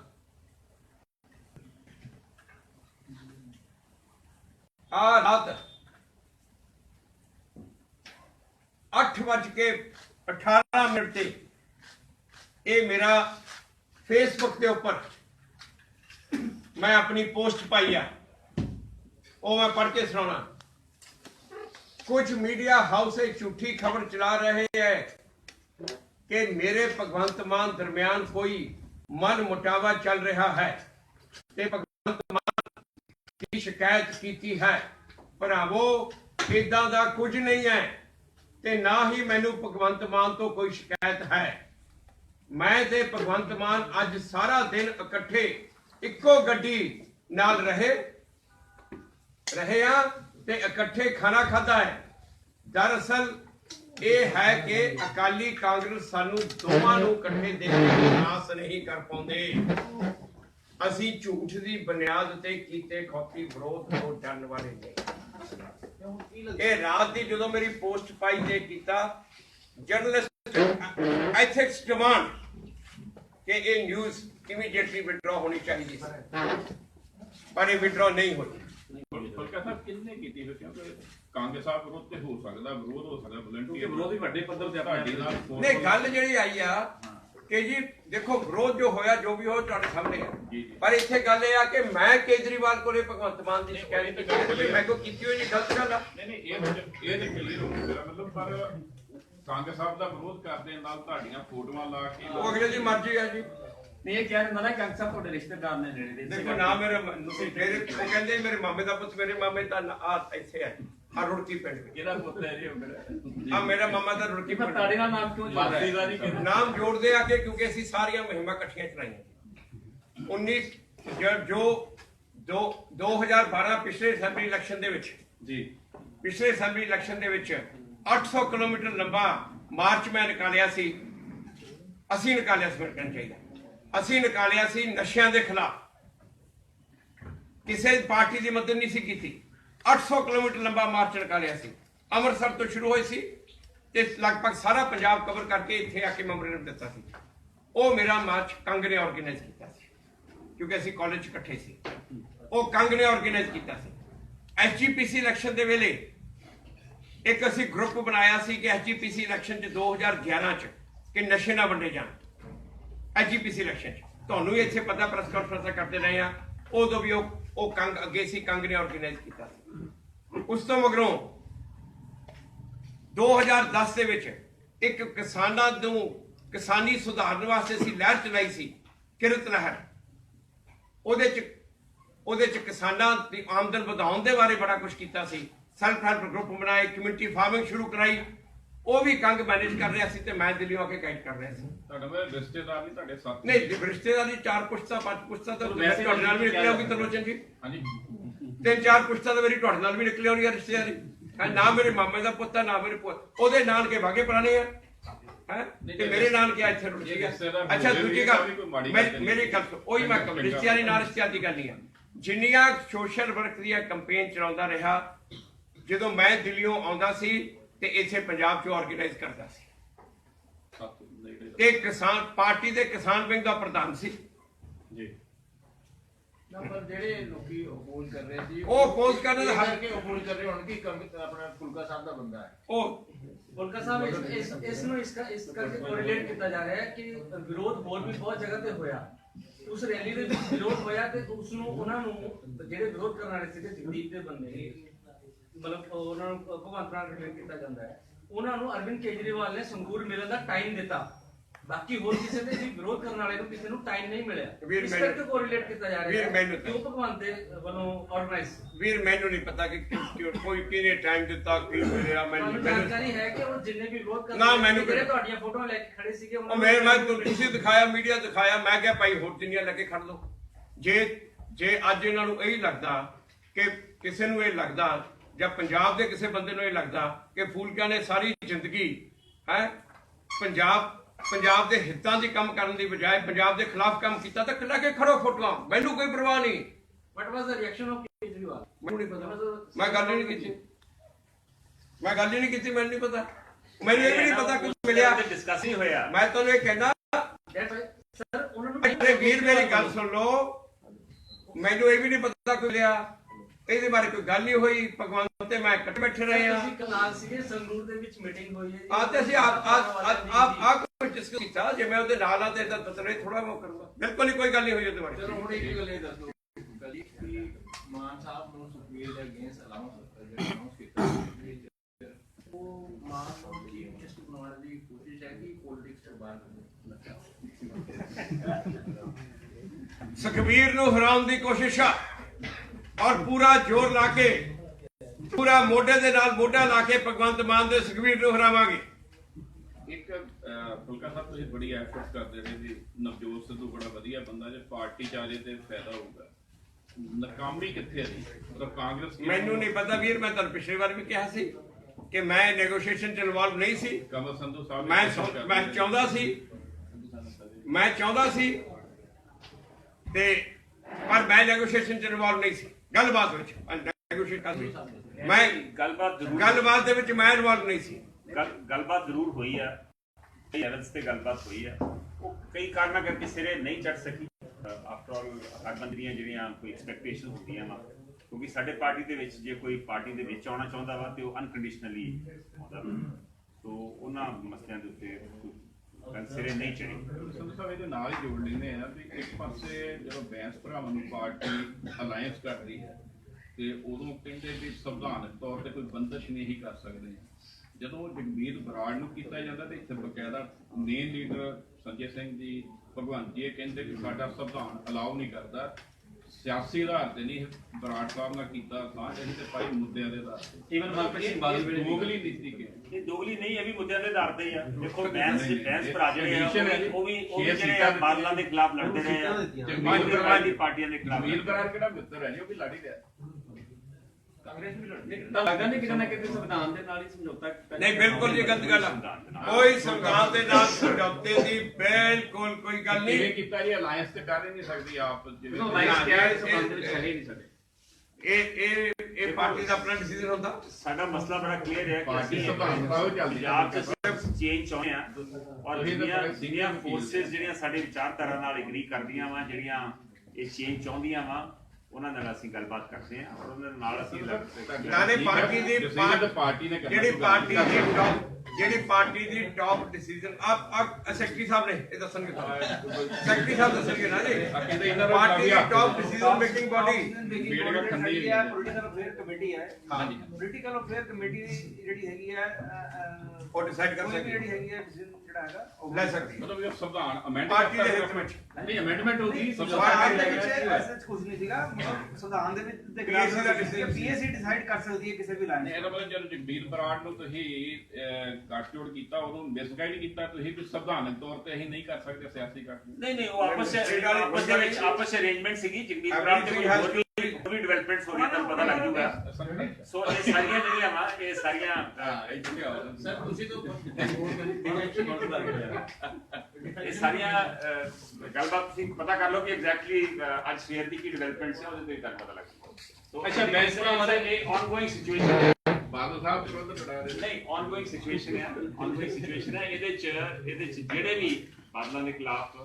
ਆ ਰਾਤ 8 ਵੱਜ ਕੇ 18 ਮਿੰਟ ਤੇ ਇਹ ਮੇਰਾ ਫੇਸਬੁੱਕ ਦੇ ਉੱਪਰ ਮੈਂ ਆਪਣੀ ਪੋਸਟ ਪਾਈ ਆ ਉਹ ਮੈਂ ਪੜ੍ਹ ਕੇ ਸੁਣਾਉਣਾ ਕੁਝ ਮੀਡੀਆ ਹਾਊਸ ਇਹ ਝੂਠੀ ਖਬਰ ਚਲਾ ਰਹੇ ਹੈ ਕਿ ਮੇਰੇ ਭਗਵੰਤ ਮਾਨ ਦਰਮਿਆਨ ਕੋਈ ਮਨ ਮੁਟਾਵਾ ਚੱਲ ਰਿਹਾ ਹੈ। ਤੇ ਭਗਵੰਤ ਮਾਨ ਦੀ ਸ਼ਿਕਾਇਤ ਕੀਤੀ ਹੈ। ਭਰਾਵੋ ਇਦਾਂ ਦਾ ਕੁਝ ਨਹੀਂ ਹੈ ਤੇ ਨਾ ਹੀ ਮੈਨੂੰ ਭਗਵੰਤ ਮਾਨ ਤੋਂ ਕੋਈ ਸ਼ਿਕਾਇਤ ਹੈ। ਮੈਂ ਤੇ ਭਗਵੰਤ ਮਾਨ ਅੱਜ ਸਾਰਾ ਦਿਨ ਇਕੱਠੇ ਇੱਕੋ ਗੱਡੀ ਨਾਲ ਰਹੇ ਰਹੇ ਆ ਤੇ ਇਕੱਠੇ ਖਾਣਾ ਖਾਦਾ ਹੈ। ਦਰਅਸਲ ਇਹ ਹੈ ਕਿ ਅਕਾਲੀ ਕਾਂਗਰਸ ਸਾਨੂੰ ਦੋਵਾਂ ਨੂੰ ਇਕੱਠੇ ਦੇਖਣ ਦੀ ਆਸ ਨਹੀਂ ਕਰ ਪਾਉਂਦੇ। ਅਸੀਂ ਝੂਠ ਦੀ ਬੁਨਿਆਦ ਤੇ ਕੀਤੇ ਖੋਤੀ ਵਿਰੋਧ ਤੋਂ ਡਰਨ ਵਾਲੇ ਨਹੀਂ। ਇਹ ਰਾਤ ਦੀ ਜਦੋਂ ਮੇਰੀ ਪੋਸਟ ਪਾਈ ਤੇ ਕੀਤਾ ਜਰਨਲਿਸਟ ਐਥਿਕਸ ਡਿਮਾਂਡ ਕਿ ਇਹ ਨਿਊਜ਼ ਇਮੀਡੀਏਟਲੀ ਵਿਡਰਾ ਹੋਣੀ ਚਾਹੀਦੀ ਸੀ। ਪਰ ਇਹ ਵਿਡਰਾ ਨਹੀਂ ਹੋਈ। ਫੁਲਕਾ ਸਾਹਿਬ ਕਿੰਨੇ ਕੀਤੀ ਫਿਰ ਕਿਉਂਕਿ ਕਾਂਗਰਸ ਸਾਹਿਬ ਵਿਰੋਧ ਤੇ ਹੋ ਸਕਦਾ ਵਿਰੋਧ ਹੋ ਸਕਦਾ ਕਿਉਂਕਿ ਵਲੰਟੀਅਰ ਵਿਰੋਧ ਵੀ ਵੱਡੇ ਪੱਧਰ ਤੇ ਤੁਹਾਡੇ ਆਪਣੇ ਨਾਲ ਨਹੀਂ ਗੱਲ ਜਿਹੜੀ ਆਈ ਆ ਕਿ ਜੀ ਦੇਖੋ ਵਿਰੋਧ ਜੋ ਹੋਇਆ ਜੋ ਵੀ ਹੋਇਆ ਤੁਹਾਡੇ ਸਾਹਮਣੇ ਆ। ਜੀ। ਪਰ ਇੱਥੇ ਗੱਲ ਇਹ ਆ ਕਿ ਮੈਂ ਕੇਜਰੀਵਾਲ ਕੋਲੇ ਭਗਵੰਤ ਮਾਨ ਦੀ ਸ਼ਿਕਾਇਤ ਕੀਤੀ ਕਿ ਮੈਂ ਕੋ ਕੀਤੀ ਹੋਈ ਨਹੀਂ ਗਲਤ ਗੱਲ ਆ। ਨਹੀਂ ਨਹੀਂ ਇਹ ਤਾਂ- ਇਹ ਤੇ ਕਲੀਅਰ ਹੋ। ਗਿਆ ਮਤਲਬ ਪਰ ਕਾਂਗਰਸ ਸਾਹਿਬ ਦਾ ਵਿਰੋਧ ਕਰਦੇ ਨਾਲ ਤੁਹਾਡੀਆਂ ਫੋਟੋਆਂ ਲਾ ਕੇ ਉਹ ਅਗਲੇ ਦੀ ਮਰਜ਼ੀ ਆ ਜੀ। ਨਹੀਂ ਇਹ ਕਿਹਾ ਜਾਂਦਾ ਨਾ ਕੰਗ ਸਾਹਿਬ ਤੁਹਾਡੇ ਰਿਸ਼ਤੇਦਾਰ ਨੇ ਨੇੜੇ ਦੇ ਦੇਖੋ ਨਾ ਮੇਰੇ ਮ- ਮੇਰੇ ਉਹ ਕਹਿੰਦੇ ਮੇਰੇ ਮਾਮੇ ਦਾ ਪੁੱਤ ਮੇਰੇ ਮਾਮੇ ਦਾ ਆ ਇੱਥੇ ਆ। ਆ ਰੁੜਕੀ ਪਿੰਡ। ਕਿਹੜਾ ਪੁੱਤ ਹੈ ਜੀ ਉਹ ਫਿਰ ਆ ਮੇਰਾ ਮਾਮਾ ਦਾ ਰੁੜਕੀ ਪਿੰਡ ਤੁਹਾਡੇ ਨਾਲ ਨਾਮ ਕਿਉਂ ਜੋੜ ਮਾਸੀ ਦਾ ਰਿਹਾ ਨਹੀਂ ਨਾਮ ਜੋੜਦੇ ਆ ਕਿ ਕਿਉਂਕਿ ਅਸੀਂ ਸਾਰੀਆਂ ਮੁਹਿੰਮਾਂ ਇਕੱਠੀਆਂ ਚਲਾਈਆਂ। 19 ਜ- ਜੋ ਦੋ 2012 ਪਿਛਲੇ ਅਸੈਂਬਲੀ ਇਲੈਕਸ਼ਨ ਦੇ ਵਿੱਚ ਜੀ। ਪਿਛਲੇ ਅਸੈਂਬਲੀ ਇਲੈਕਸ਼ਨ ਦੇ ਵਿੱਚ 800 ਕਿਲੋਮੀਟਰ ਲੰਬਾ ਮਾਰਚ ਮੈਂ ਨਿਕਾਲਿਆ ਸੀ। ਅਸੀਂ ਨਿਕਾਲਿਆ ਸੀ ਮੇਰੇ ਕਹਿਣਾ ਚਾਹੀਦਾ। ਅਸੀਂ ਨਿਕਾਲਿਆ ਸੀ ਨਸ਼ਿਆਂ ਦੇ ਖਿਲਾਫ। ਕਿਸੇ ਪਾਰਟੀ ਦੀ ਮਦਦ ਨਹੀਂ ਸੀ ਕੀਤੀ। 800 ਕਿਲੋਮੀਟਰ ਲੰਬਾ ਮਾਰਚ ਨਿਕਾਲਿਆ ਸੀ। ਅੰਮ੍ਰਿਤਸਰ ਤੋਂ ਸ਼ੁਰੂ ਹੋਈ ਸੀ ਤੇ ਲਗਭਗ ਸਾਰਾ ਪੰਜਾਬ ਕਵਰ ਕਰਕੇ ਇੱਥੇ ਆ ਕੇ ਮੈਮੋਰੈਂਡਮ ਦਿੱਤਾ ਸੀ। ਉਹ ਮੇਰਾ ਮਾਰਚ ਕੰਗ ਨੇ ਆਰਗੇਨਾਈਜ਼ ਕੀਤਾ ਸੀ, ਕਿਉਂਕਿ ਅਸੀਂ ਕਾਲਜ 'ਚ ਇਕੱਠੇ ਸੀ। ਉਹ ਕੰਗ ਨੇ ਆਰਗੇਨਾਈਜ਼ ਕੀਤਾ ਸੀ। ਐਸਜੀਪੀਸੀ ਇਲੈਕਸ਼ਨ ਦੇ ਵੇਲੇ ਇੱਕ ਅਸੀਂ ਗਰੁੱਪ ਬਣਾਇਆ ਸੀ ਕਿ ਐਸਜੀਪੀਸੀ ਇਲੈਕਸ਼ਨ 'ਚ 2011 'ਚ ਕਿ ਨਸ਼ੇ ਨਾ ਵੰਡੇ ਜਾਣ। ਐਸਜੀਪੀਸੀ ਇਲੈਕਸ਼ਨ 'ਚ। ਤੁਹਾਨੂੰ ਵੀ ਇੱਥੇ ਪਤਾ ਪ੍ਰੈਸ ਕਾਨਫਰੰਸਾਂ ਕਰਦੇ ਰਹੇ ਆ ਉਦੋਂ ਵੀ ਉਹ ਉਹ ਕੰਗ ਅੱਗੇ ਸੀ, ਕੰਗ ਨੇ ਆਰਗੇਨਾਈਜ਼ ਕੀਤਾ ਸੀ। ਉਸ ਤੋਂ ਮਗਰੋਂ 2010 ਦੇ ਵਿੱਚ ਇੱਕ ਕਿਸਾਨਾਂ ਨੂੰ ਕਿਸਾਨੀ ਸੁਧਾਰਨ ਵਾਸਤੇ ਅਸੀਂ ਲਹਿਰ ਚਲਾਈ ਸੀ ਕਿਰਤ ਲਹਿਰ। ਉਹਦੇ ਚ ਉਹਦੇ ਚ ਕਿਸਾਨਾਂ ਦੀ ਆਮਦਨ ਵਧਾਉਣ ਦੇ ਬਾਰੇ ਬੜਾ ਕੁਝ ਕੀਤਾ ਸੀ। ਸੈਲਫ ਹੈਲਪ ਗਰੁੱਪ ਬਣਾਏ ਕਮਿਊਨਿਟੀ ਫਾਰਮਿੰਗ ਸ਼ੁਰੂ ਕਰਾਈ। ਉਹ ਵੀ ਕੰਗ ਮੈਨੇਜ ਕਰ ਰਿਹਾ ਸੀ ਤੇ ਮੈਂ ਦਿੱਲੀੋਂ ਆ ਕੇ ਗਾਈਡ ਕਰ ਰਿਹਾ ਸੀ। ਤੁਹਾਡਾ ਮੇਰੇ ਰਿਸ਼ਤੇਦਾਰ ਨਹੀਂ ਤੁਹਾਡੇ ਸਾਥੀ ਨਹੀਂ ਰਿਸ਼ਤੇਦਾਰੀ ਚਾਰ ਪੁਸ਼ਤਾ ਪੰਜ ਪੁਸ਼ਤਾ ਤਾਂ ਮੈਂ ਤੁਹਾਡੇ ਨਾਲ ਵੀ ਨਿਕਲਿਆ ਹੋਗੀ। ਤਰਲੋਚਨ ਜੀ ਹਾਂਜੀ। ਤਿੰਨ ਚਾਰ ਪੁਸ਼ਤਾ ਤਾਂ ਮੇਰੀ ਤੁਹਾਡੇ ਨਾਲ ਵੀ ਨਿਕਲਿਆ ਹੋਣੀ ਆ ਰਿਸ਼ਤੇਦਾਰੀ ਹੈਂ, ਨਾ ਮੇਰੇ ਮਾਮੇ ਦਾ ਪੁੱਤ ਨਾ ਮੇਰੇ ਪੁੱਤ। ਉਹਦੇ ਨਾਨਕੇ ਵਾਗੇ ਪੁਰਾਣੇ ਆ। ਹੈ ਤੇ ਮੇਰੇ ਨਾਨਕੇ ਆ ਇੱਥੇ ਰੁੜ ਗਿਆ ਅੱਛਾ ਦੂਜੀ ਗੱਲ। ਮੇਰੀ ਗੱਲ ਉਹੀ ਮੈਂ ਰਿਸ਼ਤੇਦਾਰੀ ਨਾਲ ਰਿਸ਼ਤੇਦਾਰੀ ਨਹੀਂ। ਆ। ਜਿੰਨੀਆਂ ਸੋਸ਼ਲ ਵਰਕ ਦੀਆਂ ਕੈਂਪੇਨ ਚਲਾਉਂਦਾ ਰਿਹਾ ਜਦੋਂ ਮੈਂ ਦਿੱਲੀੋਂ ਆਉਂਦਾ ਸੀ ਤੇ ਇੱਥੇ ਪੰਜਾਬ 'ਚ ਆਰਗੇਨਾਈਜ਼ ਕਰਦਾ ਸੀ। ਤੇ ਕਿਸਾਨ ਪਾਰਟੀ ਦੇ ਕਿਸਾਨ ਵਿੰਗ ਦਾ ਪ੍ਰਧਾਨ ਸੀ। ਜੀ। ਨਾ ਪਰ ਜਿਹੜੇ ਲੋਕੀ ਅਪੋਜ਼ ਕਰ ਰਹੇ ਸੀ ਉਹ oppose ਕਰਨ ਦਾ ਹੱਕ- ਕਰਕੇ ਅਪੋਜ਼ ਕਰ ਰਹੇ ਹੁਣ ਕੀ ਕੰਮ ਆਪਣਾ ਫੁਲਕਾ ਸਾਹਿਬ ਦਾ ਬੰਦਾ ਹੈ। ਉਹ ਬੁਲਕਾ ਸਾਹਿਬ ਇਸ ਇਸ ਇਸ ਨੂੰ ਇਸ ਇਸ ਕਰਕੇ ਕੋਰਿਲੇਟ ਕੀਤਾ ਜਾ ਰਿਹਾ ਹੈ ਕਿ ਵਿਰੋਧ ਹੋਰ ਵੀ ਬਹੁਤ ਜਗ੍ਹਾ ਤੇ ਹੋਇਆ। ਉਸ ਰੈਲੀ ਦੇ ਵਿੱਚ ਵਿਰੋਧ ਹੋਇਆ ਤੇ ਉਸ ਨੂੰ ਉਹਨਾਂ ਨੂੰ ਜਿਹੜੇ ਵਿਰੋਧ ਕਰਨ ਵਾਲੇ ਸੀਗੇ ਜਗਦੀਪ ਦੇ ਬੰਦੇ ਮਤਲਬ ਉਹਨਾਂ ਨੂੰ ਭਗਵੰਤ ਨਾਲ ਰਿਲੇਟ ਕੀਤਾ ਜਾਂਦਾ ਹੈ। ਉਹਨਾਂ ਨੂੰ ਅਰਵਿੰਦ ਕੇਜਰੀਵਾਲ ਨੇ ਸੰਗਰੂਰ ਮਿਲਣ ਦਾ ਟਾਈਮ ਦਿੱਤਾ। ਬਾਕੀ ਹੋਰ ਕਿਸੇ ਦੇ ਵੀ ਵਿਰੋਧ ਕਰਨ ਵਾਲੇ ਨੂੰ ਕਿਸੇ ਨੂੰ ਟਾਈਮ ਨਹੀਂ ਮਿਲਿਆ। ਵੀਰ ਇਸ ਕਰਕੇ ਕੋਰਿਲੇਟ ਕੀਤਾ ਜਾ ਵੀਰ ਰਿਹਾ ਹੈ। ਮੈਨੂੰ ਕਿ ਉਹ ਭਗਵੰਤ ਦੇ ਵੱਲੋਂ ਆਰਗੇਨਾਈਜ਼ ਵੀਰ ਮੈਨੂੰ ਨਹੀਂ ਪਤਾ ਕਿ ਕੋਈ ਕਿਹਨੇ ਟਾਈਮ ਦਿੱਤਾ ਕੀ ਮਿਲਿਆ ਮੈਨੂੰ ਜਾਣਕਾਰੀ ਹੈ ਕਿ ਉਹ ਜਿੰਨੇ ਵੀ ਵਿਰੋਧ ਕਰਨ ਨਾ, ਮੈਨੂੰ ਜਿਹੜੇ ਤੁਹਾਡੀਆਂ ਫੋਟੋਆਂ ਲੈ ਕੇ ਖੜੇ ਸੀਗੇ ਉਹ ਨੂੰ ਮੈਂ ਮੈਂ ਤੁਸੀਂ ਦਿਖਾਇਆ ਮੀਡੀਆ ਦਿਖਾਇਆ ਮੈਂ ਕਿਹਾ ਭਾਈ ਹੋਰ ਜਿੰਨੀਆਂ ਲੈ ਕੇ ਖੜ ਲਓ। ਜੇ ਜੇ ਅੱਜ ਇਹਨਾਂ ਨੂੰ ਇਹ ਲੱਗਦਾ ਕਿ ਕਿਸੇ ਨੂੰ ਇਹ ਲੱਗਦਾ ਜਾਂ ਪੰਜਾਬ ਦੇ ਕਿਸੇ ਬੰਦੇ ਨੂੰ ਇਹ ਲੱਗਦਾ ਕਿ ਫੂਲਕਿਆਂ ਨੇ ਸਾਰੀ ਜ਼ਿੰਦਗੀ ਹੈ ਪੰਜਾਬ ਪੰਜਾਬ ਦੇ ਹਿੱਤਾਂ ਦੀ ਕੰਮ ਕਰਨ ਦੀ ਬਜਾਏ ਪੰਜਾਬ ਦੇ ਖਿਲਾਫ ਕੰਮ ਕੀਤਾ ਤਾਂ ਲੈ ਕੇ ਖੜੋ ਫੋਟੋਆਂ। ਮੈਨੂੰ ਕੋਈ ਪਰਵਾਹ ਨਹੀਂ। What was the reaction of Kejriwal? ਮੈਨੂੰ ਨਹੀਂ ਪਤਾ। ਮੈਂ ਗੱਲ ਹੀ ਨਹੀਂ ਕੀਤੀ। ਮੈਂ ਗੱਲ ਹੀ ਨਹੀਂ ਕੀਤੀ ਮੈਨੂੰ ਨਹੀਂ ਪਤਾ। ਮੈਨੂੰ ਇਹ ਵੀ ਨਹੀਂ ਪਤਾ ਕੁਝ ਮਿਲਿਆ। ਡਿਸਕਸ ਨਹੀਂ ਹੋਇਆ। ਮੈਂ ਤੁਹਾਨੂੰ ਇਹ ਕਹਿੰਦਾ sir, ਉਹਨਾਂ ਨੂੰ ਵੀਰ ਮੇਰੀ ਗੱਲ ਸੁਣ ਲਓ। ਮੈਨੂੰ ਇਹ ਵੀ ਨਹੀਂ ਪਤਾ ਕੋਈ ਲਿਆ ਇਹਦੇ ਬਾਰੇ ਕੋਈ ਗੱਲ ਨਹੀਂ ਹੋਈ ਭਗਵਾਨ ਤੇ ਮੈਂ ਇਕੱਠੇ ਬੈਠੇ ਰਹੇ ਆ ਤੁਸੀਂ ਕਨਾਲ ਸੀਗੇ ਸੰਗਰੂਰ ਦੇ ਵਿੱਚ ਮੀਟਿੰਗ ਹੋਈ ਹੈ ਜੀ। ਆ ਤੇ ਅਸੀਂ ਆਪ ਆਪ ਆਪ ਆਪ ਕੁਝ ਡਿਸਕਸ ਕੀਤਾ ਜੇ ਮੈਂ ਉਹਦੇ ਨਾਲ ਆ ਤੇ ਤਾਂ ਤਤਰੇ ਥੋੜਾ ਮੈਂ ਕਰੂੰਗਾ। ਬਿਲਕੁਲ ਹੀ ਕੋਈ ਗੱਲ ਨਹੀਂ ਹੋਈ ਉਹਦੇ ਬਾਰੇ। ਚਲੋ ਹੁਣ ਇੱਕ ਗੱਲ ਇਹ ਦੱਸੋ ਗਲੀ ਕਿ ਮਾਨ ਸਾਹਿਬ ਨੂੰ ਸੁਖਬੀਰ ਦੇ ਅਗੇਂਸਟ ਅਲਾਉਂਸ ਜਿਹੜਾ ਅਨਾਉਂਸ ਕੀਤਾ ਉਹ ਮਾਨ ਨੂੰ ਚੀਫ ਮਿਨਿਸਟਰ ਬਣਾਉਣ ਦੀ ਕੋਸ਼ਿਸ਼ ਹੈ ਕਿ ਪੋਲਿਟਿਕਸ ਤੋਂ ਬਾਹਰ ਸੁਖਬੀਰ ਨੂੰ ਹਰਾਉਣ ਦੀ ਕੋਸ਼ਿਸ਼ ਆ। ਔਰ ਪੂਰਾ ਜ਼ੋਰ ਲਾ ਕੇ ਪੂਰਾ ਮੋਢੇ ਦੇ ਨਾਲ ਮੋਢਾ ਲਾ ਕੇ ਭਗਵੰਤ ਮਾਨ ਦੇ ਸੁਖਬੀਰ ਨੂੰ ਹਰਾਵਾਂਗੇ। ਇੱਕ ਫੁਲਕਾ ਸਾਹਿਬ ਤੁਸੀਂ ਬੜੀ ਐਫਰਟ ਕਰਦੇ ਰਹੇ ਜੀ ਨਵਜੋਤ ਸਿੱਧੂ ਬੜਾ ਵਧੀਆ ਬੰਦਾ ਜੇ ਪਾਰਟੀ ਚ ਆ ਜੇ ਤੇ ਫਾਇਦਾ ਹੋਊਗਾ। ਨਾਕਾਮੀ ਕਿੱਥੇ ਹੈ ਮਤਲਬ ਕਾਂਗਰਸ ਮੈਨੂੰ ਨਹੀਂ ਪਤਾ ਵੀਰ ਮੈਂ ਤੁਹਾਨੂੰ ਪਿਛਲੀ ਵਾਰ ਵੀ ਕਿਹਾ ਸੀ ਕਿ ਮੈਂ ਨੈਗੋਸ਼ੀਏਸ਼ਨ ਚ ਇਨਵੋਲਵ ਨਹੀਂ ਸੀ। ਕਮਲ ਸੰਧੂ ਸਾਹਿਬ ਮੈਂ ਮੈਂ ਚਾਹੁੰਦਾ ਸੀ ਮੈਂ ਚਾਹੁੰਦਾ ਸੀ ਤੇ ਪਰ ਮੈਂ ਨੈਗੋਸ਼ੀਏਸ਼ਨ ਚ ਇਨਵੋਲਵ ਨਹੀਂ ਸੀ। ਗੱਲਬਾਤ ਵਿੱਚ ਨੈਗੋਸ਼ੀਏਟ ਕਰਦੀ ਮੈਂ ਗੱਲਬਾਤ ਜ਼ਰੂਰ ਗੱਲਬਾਤ ਦੇ ਵਿੱਚ ਮੈਂ ਇਨਵੋਲਵ ਨਹੀਂ ਸੀ। ਗੱਲ- ਗੱਲਬਾਤ ਜ਼ਰੂਰ ਹੋਈ ਆ। ਕਈ ਲੈਵਲਸ ਤੇ ਗੱਲਬਾਤ ਹੋਈ ਆ। ਉਹ ਕਈ ਕਾਰਨਾਂ ਕਰਕੇ ਸਿਰੇ ਨਹੀਂ ਚੜ ਸਕੀ। ਆਫਟਰ ਆਲ ਅਕਾਲੀ ਦੀਆਂ ਜਿਹੜੀਆਂ ਕੋਈ ਐਕਸਪੈਕਟੇਸ਼ਨ ਹੁੰਦੀਆਂ ਵਾ ਕਿਉਂਕਿ ਸਾਡੇ ਪਾਰਟੀ ਦੇ ਵਿੱਚ ਜੇ ਕੋਈ ਪਾਰਟੀ ਦੇ ਵਿੱਚ ਆਉਣਾ ਚਾਹੁੰਦਾ ਵਾ ਤੇ ਉਹ ਅਨਕੰਡੀਸ਼ਨਲੀ ਆਉਂਦਾ ਵਾ। ਸੋ ਉਹਨਾਂ ਮਸਲਿਆਂ ਦੇ ਉੱਤੇ ਕੋਈ ਗੱਲ ਸਿਰੇ ਨਹੀਂ ਚੜੀ ਸੰਧੂ ਸਾਹਿਬ ਇਹਦੇ ਨਾਲ ਹੀ ਜੋੜ ਲੈਂਦੇ ਆ ਵੀ ਇੱਕ ਪਾਸੇ ਜਦੋਂ ਬੈਂਸ ਭਰਾਵਾਂ ਨੂੰ ਪਾਰਟੀ ਅਲਾਈਅੰਸ ਕਰ ਰਹੀ ਹੈ, ਤੇ ਉਦੋਂ ਕਹਿੰਦੇ ਵੀ ਸੰਵਿਧਾਨਕ ਤੌਰ ਤੇ ਕੋਈ ਬੰਦਸ਼ ਨਹੀਂ ਹੀ ਕਰ ਸਕਦੇ। ਜਦੋਂ ਜਗਮੀਤ ਬਰਾੜ ਨੂੰ ਕੀਤਾ ਜਾਂਦਾ ਤੇ ਇੱਥੇ ਬਕਾਇਦਾ ਮੇਨ ਲੀਡਰ ਸੰਜੇ ਸਿੰਘ ਜੀ, ਭਗਵੰਤ ਜੀ ਇਹ ਕਹਿੰਦੇ ਕਿ ਸਾਡਾ ਸੰਵਿਧਾਨ ਅਲਾਉ ਨਹੀਂ ਕਰਦਾ। ਸਿਆਸੀ ਆਧਾਰ ਤੇ ਨਹੀਂ ਬਰਾੜ ਸਾਹਿਬ ਨਾਲ ਕੀਤਾ ਤਾਂ ਅਸੀਂ ਤੇ ਭਾਈ ਮੁੱਦਿਆਂ ਦੇ ਆਧਾਰ ਤੇ। ਮਨਪ੍ਰੀਤ ਸਿੰਘ ਬਾਦਲ ਵੇਲੇ ਵੀ- ਦੋਗਲੀ ਨੀਤੀ ਕਿ ਇਹ ਦੋਗਲੀ ਨਹੀਂ ਇਹ ਵੀ ਮੁੱਦਿਆਂ ਦੇ ਆਧਾਰ ਤੇ ਹੀ ਆ। ਦੇਖੋ ਬੈਂਸ ਬੈਂਸ ਭਰਾ ਜਿਹੜੇ ਆ ਹੈ। ਉਹ ਵੀ ਉਹ ਵੀ ਛੇ ਜਿਹੜੇ ਆ ਬਾਦਲਾਂ ਦੇ ਖਿਲਾਫ ਲੜਦੇ ਰਹੇ ਆ। ਜਗਮੀਤ ਬਰਾੜ ਦੀ ਪਾਰਟੀਆਂ ਦੇ ਖਿਲਾਫ ਜਗਮੀਤ ਬਰਾੜ ਕਿਹੜਾ ਮਿੱਤਰ ਹੈ ਜੀ? ਉਹ ਵੀ ਲੜ ਹੀ ਰਿਹਾ। ਕਾਂਗਰਸ ਵੀ ਲੜਦੀ ਤਾਂ ਲੱਗਦਾ ਨਹੀਂ ਕਿਤੇ ਨਾ ਕਿਤੇ ਸੰਵਿਧਾਨ ਦੇ ਨਾਲ ਹੀ ਸਮਝੌਤਾ ਕੀਤਾ ਨਹੀਂ ਬਿਲਕੁਲ ਜੀ ਗਲਤ ਗੱਲ ਆ। ਕੋਈ ਸੰਵਿਧਾਨ ਦੇ ਨਾਲ ਸਮਝੌਤੇ ਦੀ ਬਿਲਕੁਲ ਕੋਈ ਗੱਲ ਕਿਵੇਂ ਨਹੀਂ ਕੀਤਾ ਜੀ? ਅਲਾਈਅੰਸ ਤੇ ਕਰ ਹੀ ਨਹੀਂ ਸਕਦੀ ਆਪ ਜਿਵੇਂ ਨੋ ਲਾਈਫ ਕਿਹਾ ਹੈ ਸੰਬੰਧ ਵਿੱਚ ਹੈ ਹੀ ਨਹੀਂ ਸਾਡੇ। ਇਹ ਇਹ ਇਹ ਪਾਰਟੀ ਦਾ ਆਪਣਾ ਡਿਸੀਜਨ ਹੁੰਦਾ। ਸਾਡਾ ਮਸਲਾ ਬੜਾ ਕਲੀਅਰ ਹੈ ਕਿ ਪਾਰਟੀ ਅਸੀਂ ਸੰਵਿਧਾਨ ਦਾ ਉਹ ਚੱਲਦੀ ਪੰਜਾਬ ਚ ਚੇਂਜ ਚਾਹੁੰਦੇ ਆ ਔਰ ਜਿਹੜੀਆਂ ਬੜਾ senior ਜਿਹੜੀਆਂ ਵਕੀਲ ਫੋਰਸਸ ਜਿਹੜੀਆਂ ਸਾਡੇ ਵਿਚਾਰਧਾਰਾ ਨਾਲ ਐਗਰੀ ਕਰਦੀਆਂ ਵਾ ਜਿਹੜੀਆਂ ਇਹ ਚੇਂਜ ਚਾਹੁੰਦੀਆਂ ਵਾ ਉਹਨਾਂ ਨਾਲ ਅਸੀਂ ਗੱਲਬਾਤ ਕਰਦੇ ਆ ਔਰ ਉਹਨਾਂ ਦੇ ਨਾਲ ਅਸੀਂ ਨਾਲੇ ਪਾਰਟੀ ਦੀ ਪਾਰਟੀ ਨੇ ਜਿਹੜੀ ਪਾਰਟੀ ਦੀ ਟੌਪ ਜਿਹੜੀ ਪਾਰਟੀ ਦੀ ਟੌਪ ਡਿਸੀਜਨ ਆਪ ਆਪ ਸੈਕਟਰੀ ਸਾਹਿਬ ਨੇ ਇਹ ਦੱਸਣਗੇ ਤੁਹਾਨੂੰ। ਸੈਕਟਰੀ ਸਾਹਿਬ ਦੱਸਣਗੇ ਨਾ ਜੀ। ਪਾਰਟੀ ਦੀ ਟੌਪ ਡਿਸੀਜਨ ਮੇਕਿੰਗ ਬਾਡੀ ਹੈ ਪੋਲੀਟੀਕਲ ਅਫੇਅਰ ਕਮੇਟੀ ਹੈ। ਹਾਂਜੀ। ਪੋਲੀਟੀਕਲ ਅਫੇਅਰ ਕਮੇਟੀ ਜਿਹੜੀ ਹੈਗੀ ਹੈ ਉਹ decide ਕਰ ਸਕਦੀ ਹੈ। ਜਿਹੜੀ ਹੈਗੀ ਹੈ decision ਜਿਹੜਾ ਹੈਗਾ ਉਹ ਲੈ ਸਕਦੀ ਹੈ। ਮਤਲਬ ਇਹ ਸੰਵਿਧਾਨ ਅਮੈਂਡ ਪਾਰਟੀ ਦੇ ਹਿੱਤ ਵਿੱਚ ਨਹੀਂ ਅਮੈਂਡਮੈਂਟ ਹੋ ਗਈ ਸੰਵਿਧਾਨ ਦੇ ਵਿੱਚ ਐਸਾ ਕੁਝ ਨਹੀਂ ਸੀਗਾ ਮਤਲਬ ਸੰਵਿਧਾਨ ਦੇ ਵਿੱਚ ਤੇ PSC ਦਾ decision ਸੀ। ਪੀਐਸਸੀ ਡਿਸਾਈਡ ਕਰ ਸਕਦੀ ਹੈ ਕਿਸੇ ਵੀ ਲਾਈਨ ਨਹੀਂ ਇਹਦਾ ਮਤਲਬ ਜਦੋਂ ਜਗਬੀਰ ਬਰਾੜ ਨੂੰ ਤੁਸੀਂ ਗੱਠਜੋੜ ਕੀਤਾ ਉਹਨੂੰ ਮਿਸਗਾਈਡ ਕੀਤਾ ਤੁਸੀਂ ਵੀ ਸੰਵਿਧਾਨਕ ਤੌਰ ਤੇ ਅਸੀਂ ਨਹੀਂ ਕਰ ਸਕਦੇ ਸਿਆਸੀ ਕਰਕੇ ਨਹੀਂ ਨਹੀਂ ਉਹ ਆਪਸ ਚ ਆਪਸ ਦੇ ਵਿੱਚ ਆਪਸ ਅਰੇਂਜਮੈਂਟ ਸੀਗੀ ਜਗਦੀਪ ਬਰਾੜ ਦੇ ਕੋਈ ਹੋਰ ਵੀ ਹੋਰ ਵੀ ਡਿਵੈਲਪਮੈਂਟਸ ਹੋ ਰਹੀ ਤੁਹਾਨੂੰ ਪਤਾ ਲੱਗ ਜੂਗਾ ਸੋ ਇਹ ਸਾਰੀਆਂ ਜਿਹੜੀਆਂ ਵਾ ਇਹ ਸਾਰੀਆਂ ਹਾਂ ਇਹ ਜਿਹੜੇ ਆ ਸਰ ਤੁਸੀਂ ਤਾਂ ਇਹ ਸਾਰੀਆਂ ਅਹ, ਗੱਲਬਾਤ ਤੁਸੀਂ ਪਤਾ ਕਰ ਲਓ ਕਿ ਐਗਜ਼ੈਕਟਲੀ ਅੱਜ ਸਵੇਰ ਦੀ ਕੀ ਡਿਵੈਲਪਮੈਂਟਸ ਹੈ ਉਹਦੇ ਤੇ ਤੁਹਾਨੂੰ ਪਤਾ ਲੱਗ ਜੂਗਾ ਅੱਛਾ, ਬੈਂਸ ਭਰਾਵਾਂ ਦੇ- ਇਹ ਆਨਗੋਇੰਗ ਸਿਚੁਏਸ਼ਨ ਬਾਦਲ ਸਾਹਿਬ ਦੇ ਵਿਰੁੱਧ ਲੜਾ ਰਹੇ ਨਹੀਂ ਆਨਗੋਇੰਗ ਸਿਚੁਏਸ਼ਨ ਹੈ ਆਨਗੋਇੰਗ ਸਿਚੁਏਸ਼ਨ ਹੈ ਇਹਦੇ ਚ ਇਹਦੇ ਚ ਜਿਹੜੇ ਵੀ ਬਾਦਲਾਂ ਦੇ ਖਿਲਾਫ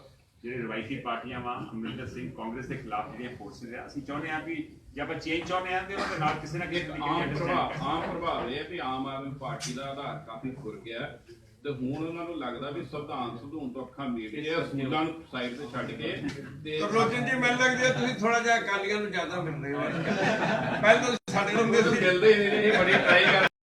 ਜਿਹੜੇ ਰਵਾਇਤੀ ਪਾਰਟੀਆਂ ਵਾ ਅਮਰਿੰਦਰ ਸਿੰਘ ਕਾਂਗਰਸ ਦੇ ਖਿਲਾਫ ਜਿਹੜੀਆਂ ਫੋਰਸਸ ਆ ਅਸੀਂ ਚਾਹੁੰਦੇ ਆ ਵੀ ਜੇ ਆਪਾਂ ਚੇਂਜ ਚਾਹੁੰਦੇ ਆ ਤੇ ਉਹਦੇ ਨਾਲ ਕਿਸੇ ਨਾ ਕਿਸੇ ਤਰੀਕੇ ਆਮ ਨਾਲ ਪ੍ਰਭਾਵ understand ਆਮ ਪ੍ਰਭਾਵ ਇਹ ਹੈ ਕਿ ਆਮ ਆਦਮੀ ਪਾਰਟੀ ਦਾ ਆਧਾਰ ਕਾਫੀ ਖੁਰ ਗਿਆ ਤੇ ਹੁਣ ਉਹਨਾਂ ਨੂੰ ਲੱਗਦਾ ਵੀ ਸੰਵਿਧਾਨ ਸੰਧੂਨ ਤੋਂ ਅੱਖਾਂ ਮੀਟ ਕੇ ਸਕੂਲਾਂ ਨੂੰ ਸਾਈਡ ਤੇ ਛੱਡ ਕੇ ਤੇ ਤਰਲੋਚਨ ਜੀ ਮੈਨੂੰ ਲੱਗਦਾ ਹੈ ਤੁਸੀਂ ਥੋੜਾ ਜਿਹਾ ਅਕਾਲੀਆਂ ਨੂੰ ਜ਼ਿਆਦਾ ਮਿਲ ਰਹੇ ਹੋ। ਪਹਿਲਾਂ ਤਾਂ ਸਾਡੇ ਨੂੰ ਮਿਲਦੇ ਸੀ ਮਿਲਦੇ ਹੀ ਨਹੀਂ ਇਹ ਬੜੀ ਟਰਾਈ ਕਰ